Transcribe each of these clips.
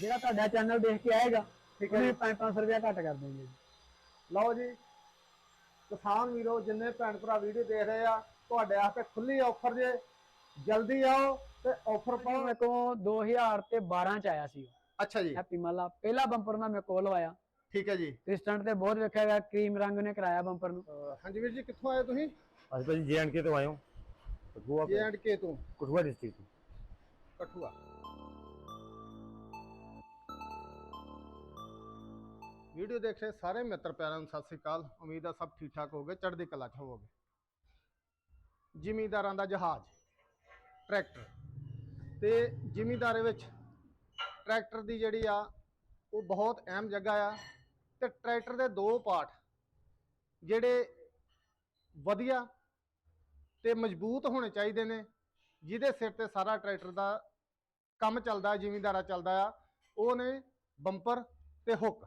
ਜਿਹੜਾ ਤੁਹਾਡਾ ਚੈਨਲ ਦੇਖ ਕੇ ਆਏਗਾ ਠੀਕ ਹੈ ਉਹਨੇ ਜੀ। 5-500 ਰੁਪਇਆ ਘੱਟ ਕਰ ਦੇਣਗੇ ਜੀ। ਲਓ ਜੀ ਕਿਸਾਨ ਵੀਰੋ ਜਿੰਨੇ ਭੈਣ ਭਰਾ ਵੀਡੀਓ ਦੇਖ ਰਹੇ ਆ ਤੁਹਾਡੇ ਵਾਸਤੇ ਖੁੱਲੀ ਆਫਰ ਜੇ ਜਲਦੀ ਆਓ ਤੇ ਆਫਰ ਪਾਓ। ਮੇਰੇ ਕੋਲ 2000 ਤੇ 12 ਚ ਆਇਆ ਸੀ ਅੱਛਾ ਜੀ। ਹੈਪੀ ਮਾਲਾ ਪਹਿਲਾ ਬੰਪਰ ਮੈਂ ਮੇਰੇ ਕੋਲ ਲਵਾਇਆ। ਠੀਕ ਹੈ ਜੀ। ਤੇ ਸਟੰਟ ਤੇ ਬਹੁਤ ਵੇਖਿਆ ਗਿਆ ਕਰੀਮ ਰੰਗ ਨੇ ਕਰਾਇਆ ਬੰਪਰ ਨੂੰ। ਹਾਂਜੀ ਵੀਰ ਜੀ ਕਿੱਥੋਂ ਆਏ ਤੁਸੀਂ? ਅਸੀਂ ਭਾਜੀ ਜੇ ਐਂਡ ਕੇ ਤੋਂ ਆਏ ਹਾਂ। ਕਠੂਆ ਜੇ ਐਂਡ ਕੇ ਤੋਂ। ਕਠੂਆ ਡਿਸਟ੍ਰਿਕਟ ਤੋਂ। ਕਠੂਆ। ਵੀਡੀਓ ਦੇਖ ਰਹੇ ਸਾਰੇ ਮਿੱਤਰ ਪਿਆਰਿਆਂ ਨੂੰ ਸਤਿ ਸ੍ਰੀ ਅਕਾਲ। ਉਮੀਦ ਆ ਸਭ ਠੀਕ ਠਾਕ ਹੋਗੇ ਚੜ੍ਹਦੀ ਕਲਾ ਚ ਹੋਵੋਗੇ। ਜ਼ਿਮੀਦਾਰਾਂ ਦਾ ਜਹਾਜ਼, ਟਰੈਕਟਰ। ਤੇ ਜ਼ਿਮੀਦਾਰੇ ਵਿੱਚ ਟਰੈਕਟਰ ਦੀ ਜਿਹੜੀ ਆ, ਉਹ ਬਹੁਤ ਅਹਿਮ ਜਗ੍ਹਾ ਆ। ਤੇ ਟਰੈਕਟਰ ਦੇ ਦੋ ਪਾਰਟ ਜਿਹੜੇ ਵਧੀਆ ਤੇ ਮਜ਼ਬੂਤ ਹੋਣੇ ਚਾਹੀਦੇ ਨੇ, ਜਿਹਦੇ ਸਿਰ ਤੇ ਸਾਰਾ ਟਰੈਕਟਰ ਦਾ ਕੰਮ ਚੱਲਦਾ, ਜ਼ਿਮੀਂਦਾਰਾ ਚੱਲਦਾ ਆ, ਉਹ ਨੇ ਬੰਪਰ ਤੇ ਹੁੱਕ।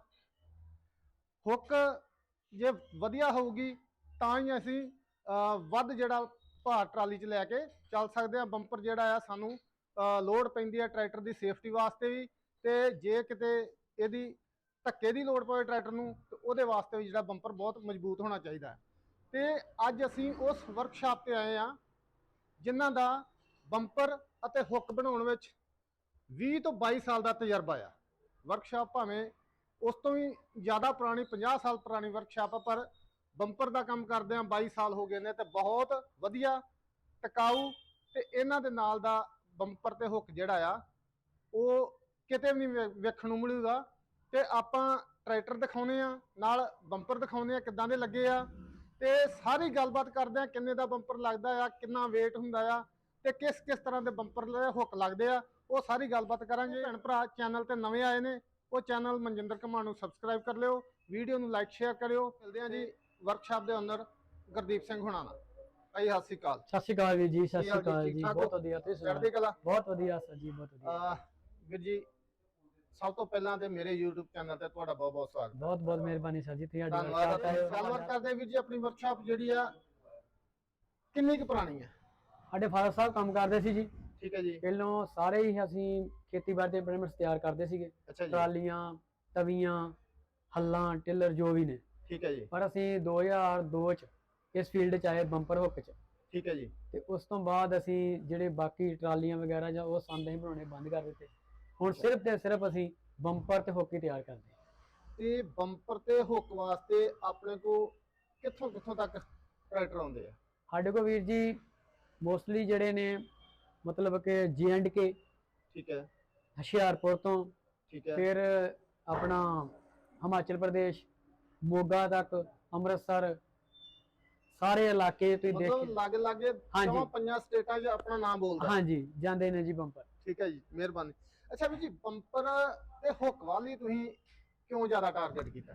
ਹੁੱਕ ਜੇ ਵਧੀਆ ਹੋਊਗੀ ਤਾਂ ਹੀ ਅਸੀਂ ਵੱਧ ਜਿਹੜਾ ਭਾਰ ਟਰਾਲੀ 'ਚ ਲੈ ਕੇ ਚੱਲ ਸਕਦੇ ਆ ਬੰਪਰ ਜਿਹੜਾ ਆ ਸਾਨੂੰ ਅਹ, ਲੋਡ ਪੈਂਦੀ ਆ ਟਰੈਕਟਰ ਦੀ ਸੇਫਟੀ ਵਾਸਤੇ ਵੀ ਤੇ ਜੇ ਕਿਤੇ ਇਹਦੀ ਧੱਕੇ ਦੀ ਲੋੜ ਪਵੇ ਟਰੈਕਟਰ ਨੂੰ ਤੇ ਉਹਦੇ ਵਾਸਤੇ ਵੀ ਜਿਹੜਾ ਬੰਪਰ ਬਹੁਤ ਮਜ਼ਬੂਤ ਹੋਣਾ ਚਾਹੀਦਾ ਹੈ। ਤੇ ਅੱਜ ਅਸੀਂ ਉਸ ਵਰਕਸ਼ਾਪ ਤੇ ਆਏ ਆ ਜਿਨ੍ਹਾਂ ਦਾ ਬੰਪਰ ਅਤੇ ਹੁੱਕ ਬਣਾਉਣ ਵਿੱਚ 20 ਤੋਂ 22 ਸਾਲ ਦਾ ਤਜਰਬਾ ਆ। ਵਰਕਸ਼ਾਪ ਭਾਵੇਂ ਉਸ ਤੋਂ ਵੀ ਜ਼ਿਆਦਾ ਪੁਰਾਣੀ 50 ਸਾਲ ਪੁਰਾਣੀ ਵਰਕਸ਼ਾਪ ਆ, ਪਰ ਬੰਪਰ ਦਾ ਕੰਮ ਕਰਦੇ ਆ 22 ਸਾਲ ਹੋ ਗਏ ਨੇ ਤੇ ਬਹੁਤ ਵਧੀਆ ਟਿਕਾਊ ਤੇ ਇਹਨਾਂ ਦੇ ਨਾਲ ਦਾ ਬੰਪਰ ਤੇ ਹੁੱਕ ਜਿਹੜਾ ਆ, ਉਹ ਕਿਤੇ ਵੀ ਨਹੀਂ ਵੇ- ਵੇਖਣ ਨੂੰ ਮਿਲੂਗਾ ਤੇ ਆਪਾਂ ਟਰੈਕਟਰ ਦਿਖਾਉਨੇ ਆ ਨਾਲ ਬੰਪਰ ਦਿਖਾਉਨੇ ਆ ਕਿੱਦਾਂ ਦੇ ਲੱਗੇ ਆ ਤੇ ਸਾਰੀ ਗੱਲਬਾਤ ਕਰਦੇ ਆ ਕਿੰਨੇ ਦਾ ਬੰਪਰ ਲੱਗਦਾ ਆ, ਕਿੰਨਾ weight ਹੁੰਦਾ ਆ ਤੇ ਕਿਸ ਕਿਸ ਤਰ੍ਹਾਂ ਦੇ ਬੰਪਰ ਹੁੱਕ ਲੱਗਦੇ ਆ, ਉਹ ਸਾਰੀ ਗੱਲਬਾਤ ਕਰਾਂਗੇ। ਭੈਣ ਭਰਾ ਚੈਨਲ ਤੇ ਨਵੇਂ ਆਏ ਨੇ ਉਹ ਚੈਨਲ ਮਨਜਿੰਦਰ ਕੁਮਾਰ ਨੂੰ ਸਬਸਕ੍ਰਾਈਬ ਕਰ ਲਿਓ ਵੀਡੀਓ ਨੂੰ ਲਾਈਕ ਸ਼ੇਅਰ ਕਰਿਓ ਮਿਲਦੇ ਆ ਜੀ ਵਰਕਸ਼ਾਪ ਦੇ ਅੰਦਰ ਗੁਰਦੀਪ ਸਿੰਘ ਹੁਣਾਂ ਨਾਲ। ਆਈ ਸਤਿ ਸ਼੍ਰੀ ਅਕਾਲ। ਸਤਿ ਸ਼੍ਰੀ ਅਕਾਲ ਵੀਰ ਜੀ ਸਤਿ ਸ਼੍ਰੀ ਅਕਾਲ ਜੀ? ਬਹੁਤ ਹੋ? ਵਧੀਆ ਤੁਸੀਂ ਚੜ੍ਹਦੀ ਕਲਾ? ਬਹੁਤ ਵਧੀਆ ਸਰ ਜੀ ਬਹੁਤ ਵਧੀਆ। ਵੀਰ ਜੀ ਸਭ ਤੋਂ ਪਹਿਲਾਂ ਤੇ ਮੇਰੇ YouTube ਚੈਨਲ ਤੇ ਤੁਹਾਡਾ ਬਹੁਤ ਬਹੁਤ ਸਵਾਗਤ। ਬਹੁਤ ਬਹੁਤ ਮਿਹਰਬਾਨੀ ਸਰ ਜੀ ਤੁਹਾਡੀ ਧੰਨਵਾਦ ਹੈ। ਗੱਲਬਾਤ ਕਰਦੇ ਹਾਂ ਵੀਰ ਜੀ ਆਪਣੀ ਵਰਕਸ਼ਾਪ ਜਿਹੜੀ ਆ ਕਿੰਨੀ ਕੁ ਪੁਰਾਣੀ ਹੈ ਸਾਡੇ ਫਾਦਰ ਸਾਹਿਬ ਕੰਮ ਕਰਦੇ ਸੀ ਜੀ। ਠੀਕ ਹੈ ਜੀ। ਪਹਿਲੋਂ ਸਾਰੇ ਹੀ ਅਸੀਂ ਖੇਤੀਬਾੜੀ ਦੇ ਪ੍ਰੇਮਿਟਸ ਤਿਆਰ ਕਰਦੇ ਸੀਗੇ। ਅੱਛਾ ਜੀ। ਟਰਾਲੀਆਂ ਤਵੀਆਂ ਹੱਲਾਂ ਟਿਲਰ ਜੋ ਵੀ ਨੇ। ਠੀਕ ਹੈ ਜੀ। ਪਰ ਅਸੀਂ 2002 ਚ ਇਸ ਫੀਲਡ ਚ ਆਏ ਬੰਪਰ ਹੁੱਕ ਚ। ਠੀਕ ਹੈ ਜੀ। ਤੇ ਉਸ ਤੋਂ ਬਾਅਦ ਅਸੀਂ ਜਿਹੜੇ ਬਾਕੀ ਟਰਾਲੀਆਂ ਵਗੈਰਾ ਜਾਂ ਉਹ ਸੰਦ ਬਣਾਉਣੇ ਬੰਦ ਕਰ ਦਿੱਤੇ। ਹੁਣ ਸਿਰਫ ਤੇ ਸਿਰਫ ਅਸੀਂ ਬੰਪਰ ਤੇ ਹੁੱਕ ਹੀ ਤਿਆਰ ਕਰਦੇ। ਤੇ ਬੰਪਰ ਤੇ ਹੁੱਕ ਵਾਸਤੇ ਆਪਣੇ ਕੋ ਕਿੱਥੋਂ ਕਿੱਥੋਂ ਤੱਕ ਟਰੈਕਟਰ ਆਉਂਦੇ ਆ? ਸਾਡੇ ਕੋਲ ਵੀਰ ਜੀ ਮੋਸਟਲੀ ਜਿਹੜੇ ਨੇ ਮਤਲਬ ਕਿ ਕੇ ਠੀਕ ਹੈ। ਹੁਸ਼ਿਆਰਪੁਰ ਤੋਂ ਠੀਕ ਹੈ। ਫਿਰ ਆਪਣਾ ਹਿਮਾਚਲ ਪ੍ਰਦੇਸ਼ ਮੋਗਾ ਤੱਕ ਅੰਮ੍ਰਿਤਸਰ ਸਾਰੇ ਇਲਾਕੇ ਤੁਸੀਂ ਮਤਲਬ ਦੇਖ ਲਾਗੇ ਲਾਗੇ ਹਾਂਜੀ। ਪੰਜਾਂ ਸਟੇਟਾਂ 'ਚ ਆਪਣਾ ਨਾਮ ਬੋਲਦਾ। ਹਾਂਜੀ ਜਾਂਦੇ ਨੇ ਜੀ ਬੰਪਰ। ਠੀਕ ਹੈ ਜੀ ਮਿਹਰਬਾਨੀ। ਅੱਛਾ ਵੀ ਜੀ ਬੰਪਰ ਤੇ ਹੁੱਕ ਵਾਲੀ ਤੁਸੀਂ ਕਿਉਂ ਜ਼ਿਆਦਾ ਟਾਰਗੇਟ ਕੀਤਾ?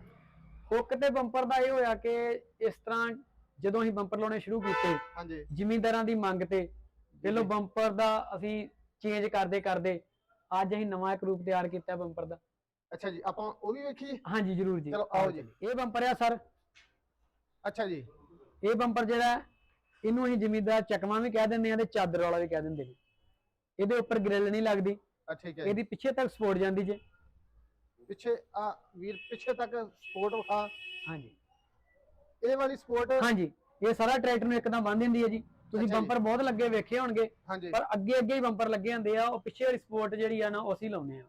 ਹੁੱਕ ਤੇ ਬੰਪਰ ਦਾ ਇਹ ਹੋਇਆ ਕਿ ਇਸ ਤਰ੍ਹਾਂ ਜਦੋਂ ਅਸੀਂ ਬੰਪਰ ਲਾਉਣੇ ਸ਼ੁਰੂ ਕੀਤੇ ਹਾਂਜੀ। ਜ਼ਿਮੀਂਦਾਰਾਂ ਦੀ ਮੰਗ ਤੇ ਪਹਿਲੋਂ ਬੰਪਰ ਦਾ ਅਸੀਂ ਚੇਂਜ ਕਰਦੇ ਕਰਦੇ ਅੱਜ ਅਸੀਂ ਨਵਾਂ ਇੱਕ ਰੂਪ ਤਿਆਰ ਕੀਤਾ ਬੰਪਰ ਦਾ। ਅੱਛਾ ਜੀ ਆਪਾਂ ਉਹ ਵੀ ਵੇਖੀਏ? ਹਾਂਜੀ ਜਰੂਰ ਜੀ। ਚਲੋ ਆਓ ਜੀ। ਇਹ ਬੰਪਰ ਆ ਸਰ। ਅੱਛਾ ਜੀ। ਇਹ ਬੰਪਰ ਜਿਹੜਾ ਇਹਨੂੰ ਅਸੀਂ ਜ਼ਿਮੀਂਦਾਰ ਚਕਮਾ ਵੀ ਕਹਿ ਦਿੰਦੇ ਆ ਤੇ ਚਾਦਰ ਵਾਲਾ ਵੀ ਕਹਿ ਦਿੰਦੇ ਨੇ। ਇਹਦੇ ਉੱਪਰ ਗ੍ਰਿਲ ਨਹੀਂ ਲੱਗਦੀ। ਆ ਠੀਕ ਹੈ। ਇਹਦੀ ਪਿੱਛੇ ਤੱਕ ਸਪੋਰਟ ਜਾਂਦੀ ਜੇ। ਪਿੱਛੇ ਆ ਵੀਰ ਪਿੱਛੇ ਤੱਕ ਸਪੋਰਟ ਵਿਖਾ। ਹਾਂਜੀ। ਇਹ ਵਾਲੀ ਸਪੋਰਟ ਹਾਂਜੀ। ਇਹ ਸਾਰਾ ਟਰੈਕਟਰ ਨੂੰ ਇੱਕਦਮ ਬੰਨ ਦਿੰਦੀ ਹੈ ਜੀ। ਤੁਸੀਂ ਜੀ। ਬੰਪਰ ਬਹੁਤ ਲੱਗੇ ਵੇਖੇ ਹੋਣਗੇ ਪਰ ਅੱਗੇ ਅੱਗੇ ਹੀ ਬੰਪਰ ਲੱਗੇ ਹੁੰਦੇ ਆ ਉਹ ਪਿੱਛੇ ਵਾਲੀ ਸਪੋਰਟ ਜਿਹੜੀ ਆ ਨਾ ਉਹ ਅਸੀਂ ਲਾਉਂਦੇ ਆ।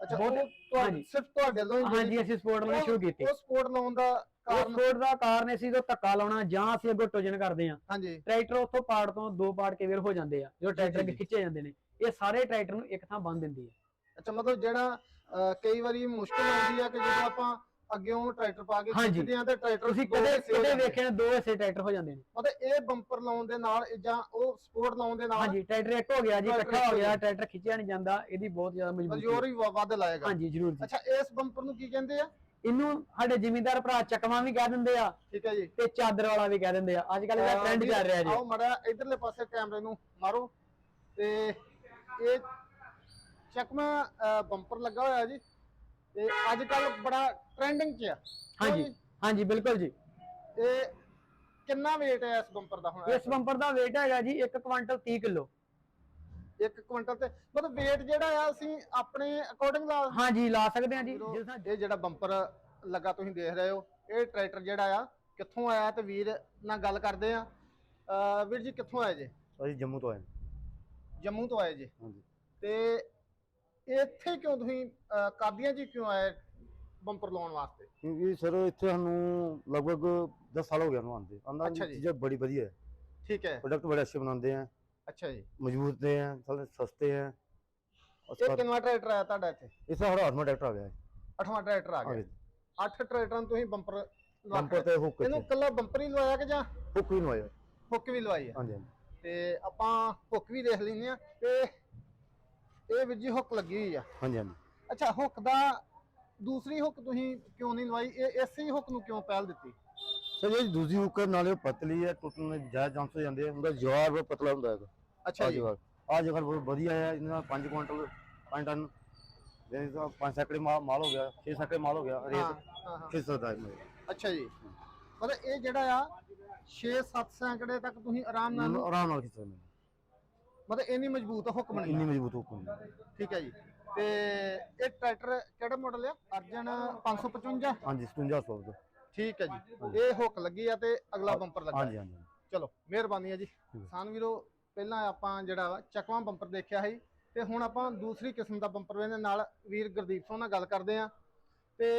ਅੱਛਾ ਉਹ ਤੁਹਾਡੇ- ਹਾਂਜੀ। ਸਿਰਫ ਤੁਹਾਡੇ ਲੋ ਹਾਂਜੀ ਅਸੀਂ ਸਪੋਰਟ ਲਾਉਣੀ ਸ਼ੁਰੂ ਕੀਤੀ। ਉਹ ਸਪੋਰਟ ਲਾਉਣ ਦਾ ਕਾਰਨ ਸਪੋਰਟ ਦਾ ਕਾਰਨ ਇਹ ਸੀ ਕਿ ਧੱਕਾ ਲਾਉਣਾ ਜਾਂ ਅਸੀਂ ਅੱਗੋਂ ਟੋਜਨ ਕਰਦੇ ਆ। ਹਾਂਜੀ। ਟਰੈਕਟਰ ਉੱਥੋਂ ਪਾੜ ਤੋਂ ਦੋ ਪਾੜ ਕੇ ਵੇਰ ਹੋ ਜਾਂਦੇ ਆ ਟਰੈਕਟਰ ਜੀ, ਜੀ। ਖਿੱਚੇ ਜਾਂਦੇ ਨੇ। ਇਹ ਸਾਰੇ ਟਰੈਕਟਰ ਨੂੰ ਇੱਕ ਥਾਂ ਬੰਨ ਦਿੰਦੀ ਹੈ ਅੱਛਾ ਮਤਲਬ ਜਿਹੜਾ ਕਈ ਵਾਰੀ ਮੁਸ਼ਕਲ ਆਉਂਦੀ ਆ ਕਿ ਜਦੋਂ ਆਪਾਂ ਅੱਗੇੋਂ ਟਰੈਕਟਰ ਪਾ ਕੇ ਹਾਂਜੀ। ਖਿੱਚਦੇ ਆ ਤੇ ਟਰੈਕਟਰ ਤੁਸੀਂ ਦੋ ਕਦੇ ਹਿੱਸੇ ਹੋ ਕਦੇ ਜਾਂਦੇ ਆ। ਵੇਖੇ ਨੇ ਦੋ ਹਿੱਸੇ ਟਰੈਕਟਰ ਹੋ ਜਾਂਦੇ ਨੇ? ਮਤਲਬ ਇਹ ਬੰਪਰ ਲਾਉਣ ਦੇ ਨਾਲ ਜਾਂ ਉਹ ਸਪੋਰਟ ਲਾਉਣ ਦੇ ਨਾਲ ਹਾਂਜੀ ਟਰੈਕਟਰ ਇੱਕ ਹੋ ਗਿਆ ਜੀ ਟਰੈਕਟਰ ਇਕੱਠਾ ਹੋ ਗਿਆ। ਟਰੈਕਟਰ ਖਿੱਚਿਆ ਨਹੀਂ ਜਾਂਦਾ ਇਹਦੀ ਬਹੁਤ ਜ਼ਿਆਦਾ ਮਜ਼ਬੂਤੀ ਜ਼ੋਰ ਹੈ। ਹੀ ਵ- ਵੱਧ ਲਾਏਗਾ। ਹਾਂਜੀ ਜ਼ਰੂਰ ਜੀ। ਅੱਛਾ ਇਸ ਬੰਪਰ ਨੂੰ ਕੀ ਕਹਿੰਦੇ ਆ? ਇਹਨੂੰ ਸਾਡੇ ਜ਼ਿਮੀਂਦਾਰ ਭਰਾ ਚਕਮਾ ਵੀ ਕਹਿ ਦਿੰਦੇ ਆ ਠੀਕ ਹੈ ਜੀ। ਤੇ ਚਾਦਰ ਵਾਲਾ ਵੀ ਕਹਿ ਦਿੰਦੇ ਆ। ਅੱਜ ਕੱਲ ਇਹਦਾ ਟ੍ਰੈਂਡ ਚੱਲ ਰਿਹਾ ਜੀ। ਆਓ ਮੜਾ ਇਧਰਲੇ ਪਾਸੇ ਕੈਮਰੇ ਨੂੰ ਮਾਰੋ। ਤੇ ਇਹ ਚੱਕਮਾ ਬੰਪਰ ਲੱਗਾ ਹੋਇਆ ਜੀ। ਤੇ ਅੱਜ ਕੱਲ ਬੜਾ ਟ੍ਰੈਂਡਿੰਗ 'ਚ ਆ। ਹਾਂਜੀ ਹਾਂਜੀ ਬਿਲਕੁਲ ਜੀ। ਇਹ ਕਿੰਨਾ weight ਹੈ ਇਸ ਬੰਪਰ ਦਾ ਹੁਣ? ਇਸ ਬੰਪਰ ਦਾ weight ਹੈਗਾ ਜੀ 1 ਕੁਇੰਟਲ 30 ਕਿਲੋ। 1 ਕੁਇੰਟਲ ਤੇ ਮਤਲਬ weight ਜਿਹੜਾ ਆ ਅਸੀਂ ਆਪਣੇ ਅਕੋਰਡਿੰਗ ਦਾ ਹਾਂਜੀ ਲਾ ਸਕਦੇ ਹਾਂ ਜੀ ਇਹ ਜਿਹੜਾ ਬੰਪਰ ਲੱਗਾ ਤੁਸੀਂ ਦੇਖ ਰਹੇ ਹੋ ਇਹ ਟਰੈਕਟਰ ਜਿਹੜਾ ਆ ਕਿੱਥੋਂ ਆਇਆ ਤੇ ਵੀਰ ਨਾਲ ਗੱਲ ਕਰਦੇ ਆ ਵੀਰ ਜੀ ਕਿੱਥੋਂ ਆਏ ਜੇ? ਅਸੀਂ ਜੰਮੂ ਤੋਂ ਆਏ ਜੰਮੂ ਤੋਂ ਆਏ ਜੇ। ਹਾਂਜੀ। ਤੇ ਇੱਥੇ ਕਿਉਂ ਤੁਸੀਂ ਕਾਦੀਆਂ ਜੀ ਕਿਉਂ ਆਏ ਬੰਪਰ ਲਾਉਣ ਵਾਸਤੇ? ਕਿਉਂਕਿ ਸਰ ਇੱਥੇ ਸਾਨੂੰ ਲਗਭਗ 10 ਸਾਲ ਹੋ ਗਿਆ ਨੂੰ ਆਂਦੇ ਆਂਦਾ ਚੀਜ਼ਾਂ ਬੜੀ ਵਧੀਆ ਹੈ। ਠੀਕ ਹੈ। ਪ੍ਰੋਡਕਟ ਬੜੇ ਅੱਛੇ ਬਣਾਉਂਦੇ ਆ ਅੱਛਾ ਜੀ। ਮਜ਼ਬੂਤ ਦੇ ਆ ਥੋੜੇ ਸਸਤੇ ਆ ਇੱਕ ਇਨਵਰਟਰ ਟਰੈਕਟਰ ਤੁਹਾਡਾ ਇੱਥੇ? ਇਸ ਸਾਡਾ ਆਠਵਾਂ ਟਰੈਕਟਰ ਆ ਗਿਆ ਅੱਠਵਾਂ ਟਰੈਕਟਰ ਆ ਗਿਆ। ਅੱਠ ਟਰੈਕਟਰਾਂ ਨੂੰ ਤੁਸੀਂ ਬੰਪਰ ਬੰਪਰ ਤੇ ਹੁੱਕ ਇਹਨੂੰ ਕੱਲਾ ਬੰਪਰ ਹੀ ਲਵਾਇਆ ਕਿ ਜਾਂ ਹੁੱਕ ਵੀ ਲਵਾਇਆ। ਹੁੱਕ ਵੀ ਲਵਾਈ ਹੈ? ਹਾਂਜੀ ਤੇ ਆਪਾਂ ਹੁੱਕ ਵੀ ਦੇਖ ਲੈਂਦੇ ਆ ਤੇ ਇਹ ਵੀਰ ਜੀ ਹੁੱਕ ਲੱਗੀ ਹੋਈ ਆ। ਹਾਂਜੀ ਹਾਂਜੀ। ਅੱਛਾ ਹੁੱਕ ਦਾ ਦੂਸਰੀ ਹੁੱਕ ਤੁਸੀਂ ਕਿਉਂ ਨਹੀਂ ਲਵਾਈ? ਇਹ ਇਸੇ ਹੁੱਕ ਨੂੰ ਕਿਉਂ ਪਹਿਲ ਦਿੱਤੀ? ਸਰ ਇਹ ਦੂਜੀ ਹੁੱਕ ਨਾਲੇ ਉਹ ਪਤਲੀ ਹੈ ਟੁੱਟਣ ਦੇ ਜ਼ਿਆਦਾ ਚਾਂਸ ਹੋ ਜਾਂਦੇ ਆ। ਉਹਦਾ ਪਤਲਾ ਹੁੰਦਾ ਹੈਗਾ। ਅੱਛਾ ਜੀ। ਆ ਜਗਰ ਬਹੁਤ ਵਧੀਆ ਹੈ ਇਹਨਾਂ 5 ਕੁਇੰਟਲ 5 ਟਨ। ਦੇ ਦਾ 5 ਸੈਕੜੇ ਮਾਲ ਹੋ ਗਿਆ 6 ਸੈਕੜੇ ਮਾਲ ਹੋ ਗਿਆ ਰੇਟ 600 ਦਾ ਅੱਛਾ ਜੀ। ਮਤਲਬ ਇਹ ਜਿਹੜਾ ਆ 6-7 ਸੈਂਕੜੇ ਤੱਕ ਤੁਸੀਂ ਆਰਾਮ ਨਾਲ ਆਰਾਮ ਨਾਲ ਖਿੱਚ ਸਕਦੇ ਮਤਲਬ ਇੰਨੀ ਮਜ਼ਬੂਤ ਹੁੱਕ ਬਣੀ ਇੰਨੀ ਮਜ਼ਬੂਤ ਹੁੱਕ ਬਣੀ ਠੀਕ ਹੈ ਜੀ। ਤੇ ਇਹ ਟਰੈਕਟਰ ਕਿਹੜਾ ਮਾਡਲ ਆ? ਅਰਜਨ 555 ਹਾਂਜੀ 55 ਠੀਕ ਹੈ ਜੀ। ਇਹ ਹੁੱਕ ਲੱਗੀ ਆ ਤੇ ਅਗਲਾ ਬੰਪਰ ਲੱਗਾ। ਹਾਂਜੀ ਹਾਂਜੀ ਚਲੋ ਮਿਹਰਬਾਨੀ ਹੈ ਜੀ। ਸਾਨ ਵੀਰੋ ਪਹਿਲਾਂ ਆਪਾਂ ਜਿਹੜਾ ਚੱਕਵਾਂ ਬੰਪਰ ਦੇਖਿਆ ਸੀ ਤੇ ਹੁਣ ਆਪਾਂ ਦੂਸਰੀ ਕਿਸਮ ਦਾ ਬੰਪਰ ਵੇਨੇ ਨਾਲ ਵੀਰ ਗੁਰਦੀਪ ਸਿੰਘ ਨਾਲ ਗੱਲ ਕਰਦੇ ਆ। ਤੇ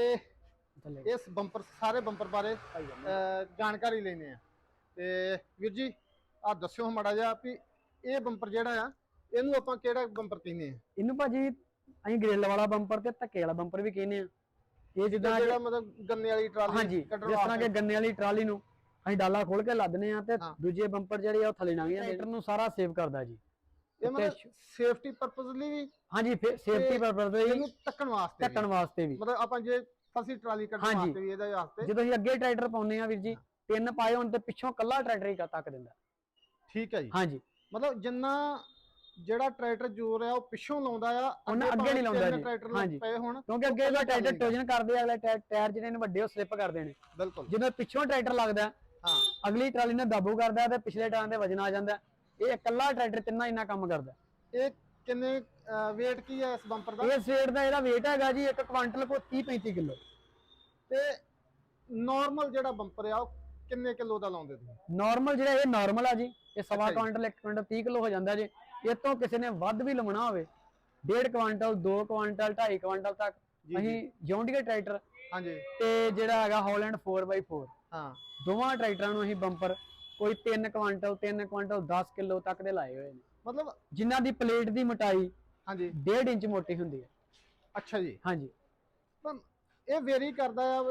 ਇਸ ਬੰਪਰ ਸਾਰੇ ਬੰਪਰ ਬਾਰੇ ਜਾਣਕਾਰੀ ਲੈਣੇ ਆ। ਤੇ ਵੀਰ ਜੀ ਆ ਦੱਸਿਓ ਮਾੜਾ ਜਿਹਾ ਵੀ ਇਹ ਬੰਪਰ ਜਿਹੜਾ ਆ ਇਹਨੂੰ ਆਪਾਂ ਕਿਹੜਾ ਬੰਪਰ ਕਹਿੰਦੇ ਆ? ਇਹਨੂੰ ਭਾਜੀ ਅਸੀਂ ਗ੍ਰਿਲ ਵਾਲਾ ਬੰਪਰ ਤੇ ਧੱਕੇ ਵਾਲਾ ਬੰਪਰ ਵੀ ਕਹਿੰਦੇ ਆ। ਇਹ ਜਿੱਦਾਂ ਜਿਹੜਾ ਮਤਲਬ ਗੰਨੇ ਵਾਲੀ ਟਰਾਲੀ ਹਾਂਜੀ ਜਿਸ ਤਰ੍ਹਾਂ ਕਿ ਗੰਨੇ ਵਾਲੀ ਟਰਾਲੀ ਨੂੰ ਅਸੀਂ ਡਾਲਾ ਖੋਲ ਕੇ ਲੱਦਨੇ ਆ ਤੇ। ਦੂਜੇ ਬੰਪਰ ਜਿਹੜੇ ਆ ਉਹ ਥੱਲੇ ਲੰਘ ਜਾਂਦੇ ਟਰੈਕਟਰ ਨੂੰ ਸਾਰਾ ਸੇਵ ਕਰਦਾ ਜੀ। ਇਹ ਮਤਲਬ ਸੇਫਟੀ ਪਰਪਸ ਲਈ ਵੀ ਹਾਂਜੀ ਸੇਫਟੀ ਪਰਪਸ ਦੇ ਇਹਨੂੰ ਟੱਕਣ ਵਾਸਤੇ ਵੀ। ਢੱਕਣ ਵਾਸਤੇ ਵੀ। ਮਤਲਬ ਆਪਾਂ ਜੇ ਫਸੀ ਟਰਾਲੀ ਕੱਢਣ। ਵਾਸਤੇ ਵੀ ਇਹਦੇ ਵਾਸਤੇ। ਜਦੋਂ ਅਸੀਂ ਅੱਗੇ ਟਰੈਕਟਰ ਪਾਉਨੇ ਆ ਵੀਰ ਜੀ ਤਿੰਨ ਪਾਏ ਹੋਣ ਤੇ ਪਿੱਛੋਂ ਕੱਲਾ ਟਰੈਕਟਰ ਹੀ ਤੱਕ ਦਿੰਦਾ। ਠੀਕ ਹੈ ਜੀ। ਹਾਂਜੀ। ਮਤਲਬ ਜਿੰਨਾ ਜਿਹੜਾ ਟਰੈਕਟਰ ਜ਼ੋਰ ਆ ਉਹ ਪਿੱਛੋਂ ਲਾਉਂਦਾ ਆ ਉਹਨਾਂ ਅੱਗੇ ਨਹੀਂ ਲਾਉਂਦਾ ਜੀ। ਹਾਂਜੀ। ਪਏ ਹੋਣ ਕਿਉਂਕਿ ਅੱਗੇ ਦਾ ਟਰੈਕਟਰ ਟੋਜਨ ਕਰਦੇ ਆ ਅਗਲੇ ਟਾਇਰ ਜਿਹੜੇ ਨੇ ਵੱਡੇ ਉਹ ਸਲਿੱਪ ਕਰਦੇ ਨੇ ਬਿਲਕੁਲ। ਜਦੋਂ ਪਿੱਛੋਂ ਟਰੈਕਟਰ ਲੱਗਦਾ ਹਾਂ। ਅਗਲੀ ਟਰਾਲੀ ਨੇ ਦਾਬੂ ਕਰਦਾ ਤੇ ਪਿਛਲੇ ਟਾਇਰਾਂ ਦੇ ਵਜਨ ਆ ਜਾਂਦਾ ਇਹ ਇਕੱਲਾ ਟਰੈਕਟਰ ਤਿੰਨਾ ਇੰਨਾ ਕੰਮ ਕਰਦਾ ਇਹ ਕਿੰਨੇ weight ਕੀ ਹੈ ਇਸ ਬੰਪਰ ਦਾ? ਇਹ ਸਵੇਰ ਦਾ ਇਹਦਾ weight ਹੈਗਾ ਜੀ 1 ਕੁਆਂਟਲ ਕੋ 30 35 ਕਿਲੋ। ਤੇ ਨਾਰਮਲ ਜਿਹੜਾ ਬੰਪਰ ਆ ਉਹ ਕਿੰਨੇ ਕਿਲੋ ਦਾ ਲਾਉਂਦੇ ਤੁਸੀਂ? ਨਾਰਮਲ ਜਿਹੜਾ ਇਹ ਨਾਰਮਲ ਆ ਜੀ ਇਹ ਸਵਾ। ਕੁਆਂਟਲ 1 ਕੁਆਂਟਲ 30 ਕਿਲੋ ਹੋ ਜਾਂਦਾ ਜੀ। ਇਹ ਤੋਂ ਕਿਸੇ ਨੇ ਵੱਧ ਵੀ ਲਵਣਾ ਹੋਵੇ 1.5 ਕੁਆਂਟਲ 2 ਕੁਆਂਟਲ 2.5 ਕੁਆਂਟਲ ਤੱਕ ਅਸੀਂ ਜੌਂਡੀਅਰ ਟਰੈਕਟਰ ਹਾਂਜੀ। ਤੇ ਜਿਹੜਾ ਹੈਗਾ ਹਾਲੈਂਡ 4x4 ਹਾਂ। ਦੋਵਾਂ ਟਰੈਕਟਰਾਂ ਨੂੰ ਅਸੀਂ ਬੰਪਰ ਕੋਈ 3 ਕੁਆਂਟਲ 3 ਕੁਆਂਟਲ 10 ਕਿਲੋ ਤੱਕ ਦੇ ਲਾਏ ਹੋਏ ਨੇ। ਮਤਲਬ ਜਿਨ੍ਹਾਂ ਦੀ ਪਲੇਟ ਦੀ ਮੋਟਾਈ ਹਾਂਜੀ। 1.5 ਇੰਚ ਮੋਟੀ ਹੁੰਦੀ ਹੈ। ਅੱਛਾ ਜੀ। ਹਾਂਜੀ। ਇਹ ਵੇਰੀ ਕਰਦਾ ਆ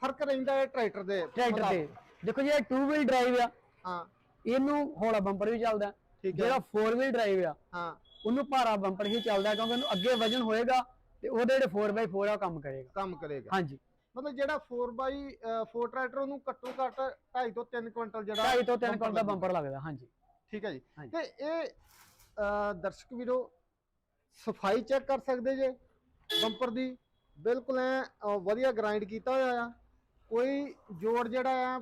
ਫ਼ਰਕ ਰਹਿੰਦਾ ਹੈ ਟਰੈਕਟਰ ਦੇ ਟਰੈਕਟਰ। ਤੇ। ਦੇਖੋ ਜੇ 2 ਵੀਲ ਡਰਾਈਵ ਆ। ਹਾਂ। ਇਹਨੂੰ ਹੌਲਾ ਬੰਪਰ ਵੀ ਚੱਲਦਾ। ਜਿਹੜਾ 4 ਵੀਲ ਡਰਾਈਵ ਆ ਹਾਂ। ਉਹਨੂੰ ਭਾਰਾ ਬੰਪਰ ਹੀ ਚੱਲਦਾ ਕਿਉਂਕਿ ਉਹਨੂੰ ਅੱਗੇ ਵਜਨ ਹੋਏਗਾ ਤੇ ਉਹਦੇ ਜਿਹੜੇ 4x4 ਆ ਕੰਮ ਕਰੇਗਾ। ਕੰਮ ਕਰੇਗਾ। ਹਾਂਜੀ। ਮਤਲਬ ਜਿਹੜਾ 4x 4 ਟਰੈਕਟਰ ਉਹਨੂੰ ਘੱਟੋ ਘੱਟ 2.5 ਤੋਂ 3 ਕੁਇੰਟਲ ਜਿਹੜਾ 2.5 ਤੋਂ 3 bumper ਕੁਆਂਟਲ ਦਾ ਲੱਗੂਗਾ। ਬੰਪਰ ਲੱਗਦਾ ਹਾਂਜੀ। ਠੀਕ ਹੈ ਜੀ। ਤੇ ਇਹ ਦਰਸ਼ਕ ਵੀਰੋ ਸਫ਼ਾਈ ਚੈੱਕ ਕਰ ਸਕਦੇ ਜੇ ਬੰਪਰ ਦੀ? ਬਿਲਕੁਲ ਐ ਵਧੀਆ ਗ੍ਰਾਈਂਡ ਕੀਤਾ ਹੋਇਆ ਆ। ਕੋਈ ਜੋੜ ਜਿਹੜਾ ਆ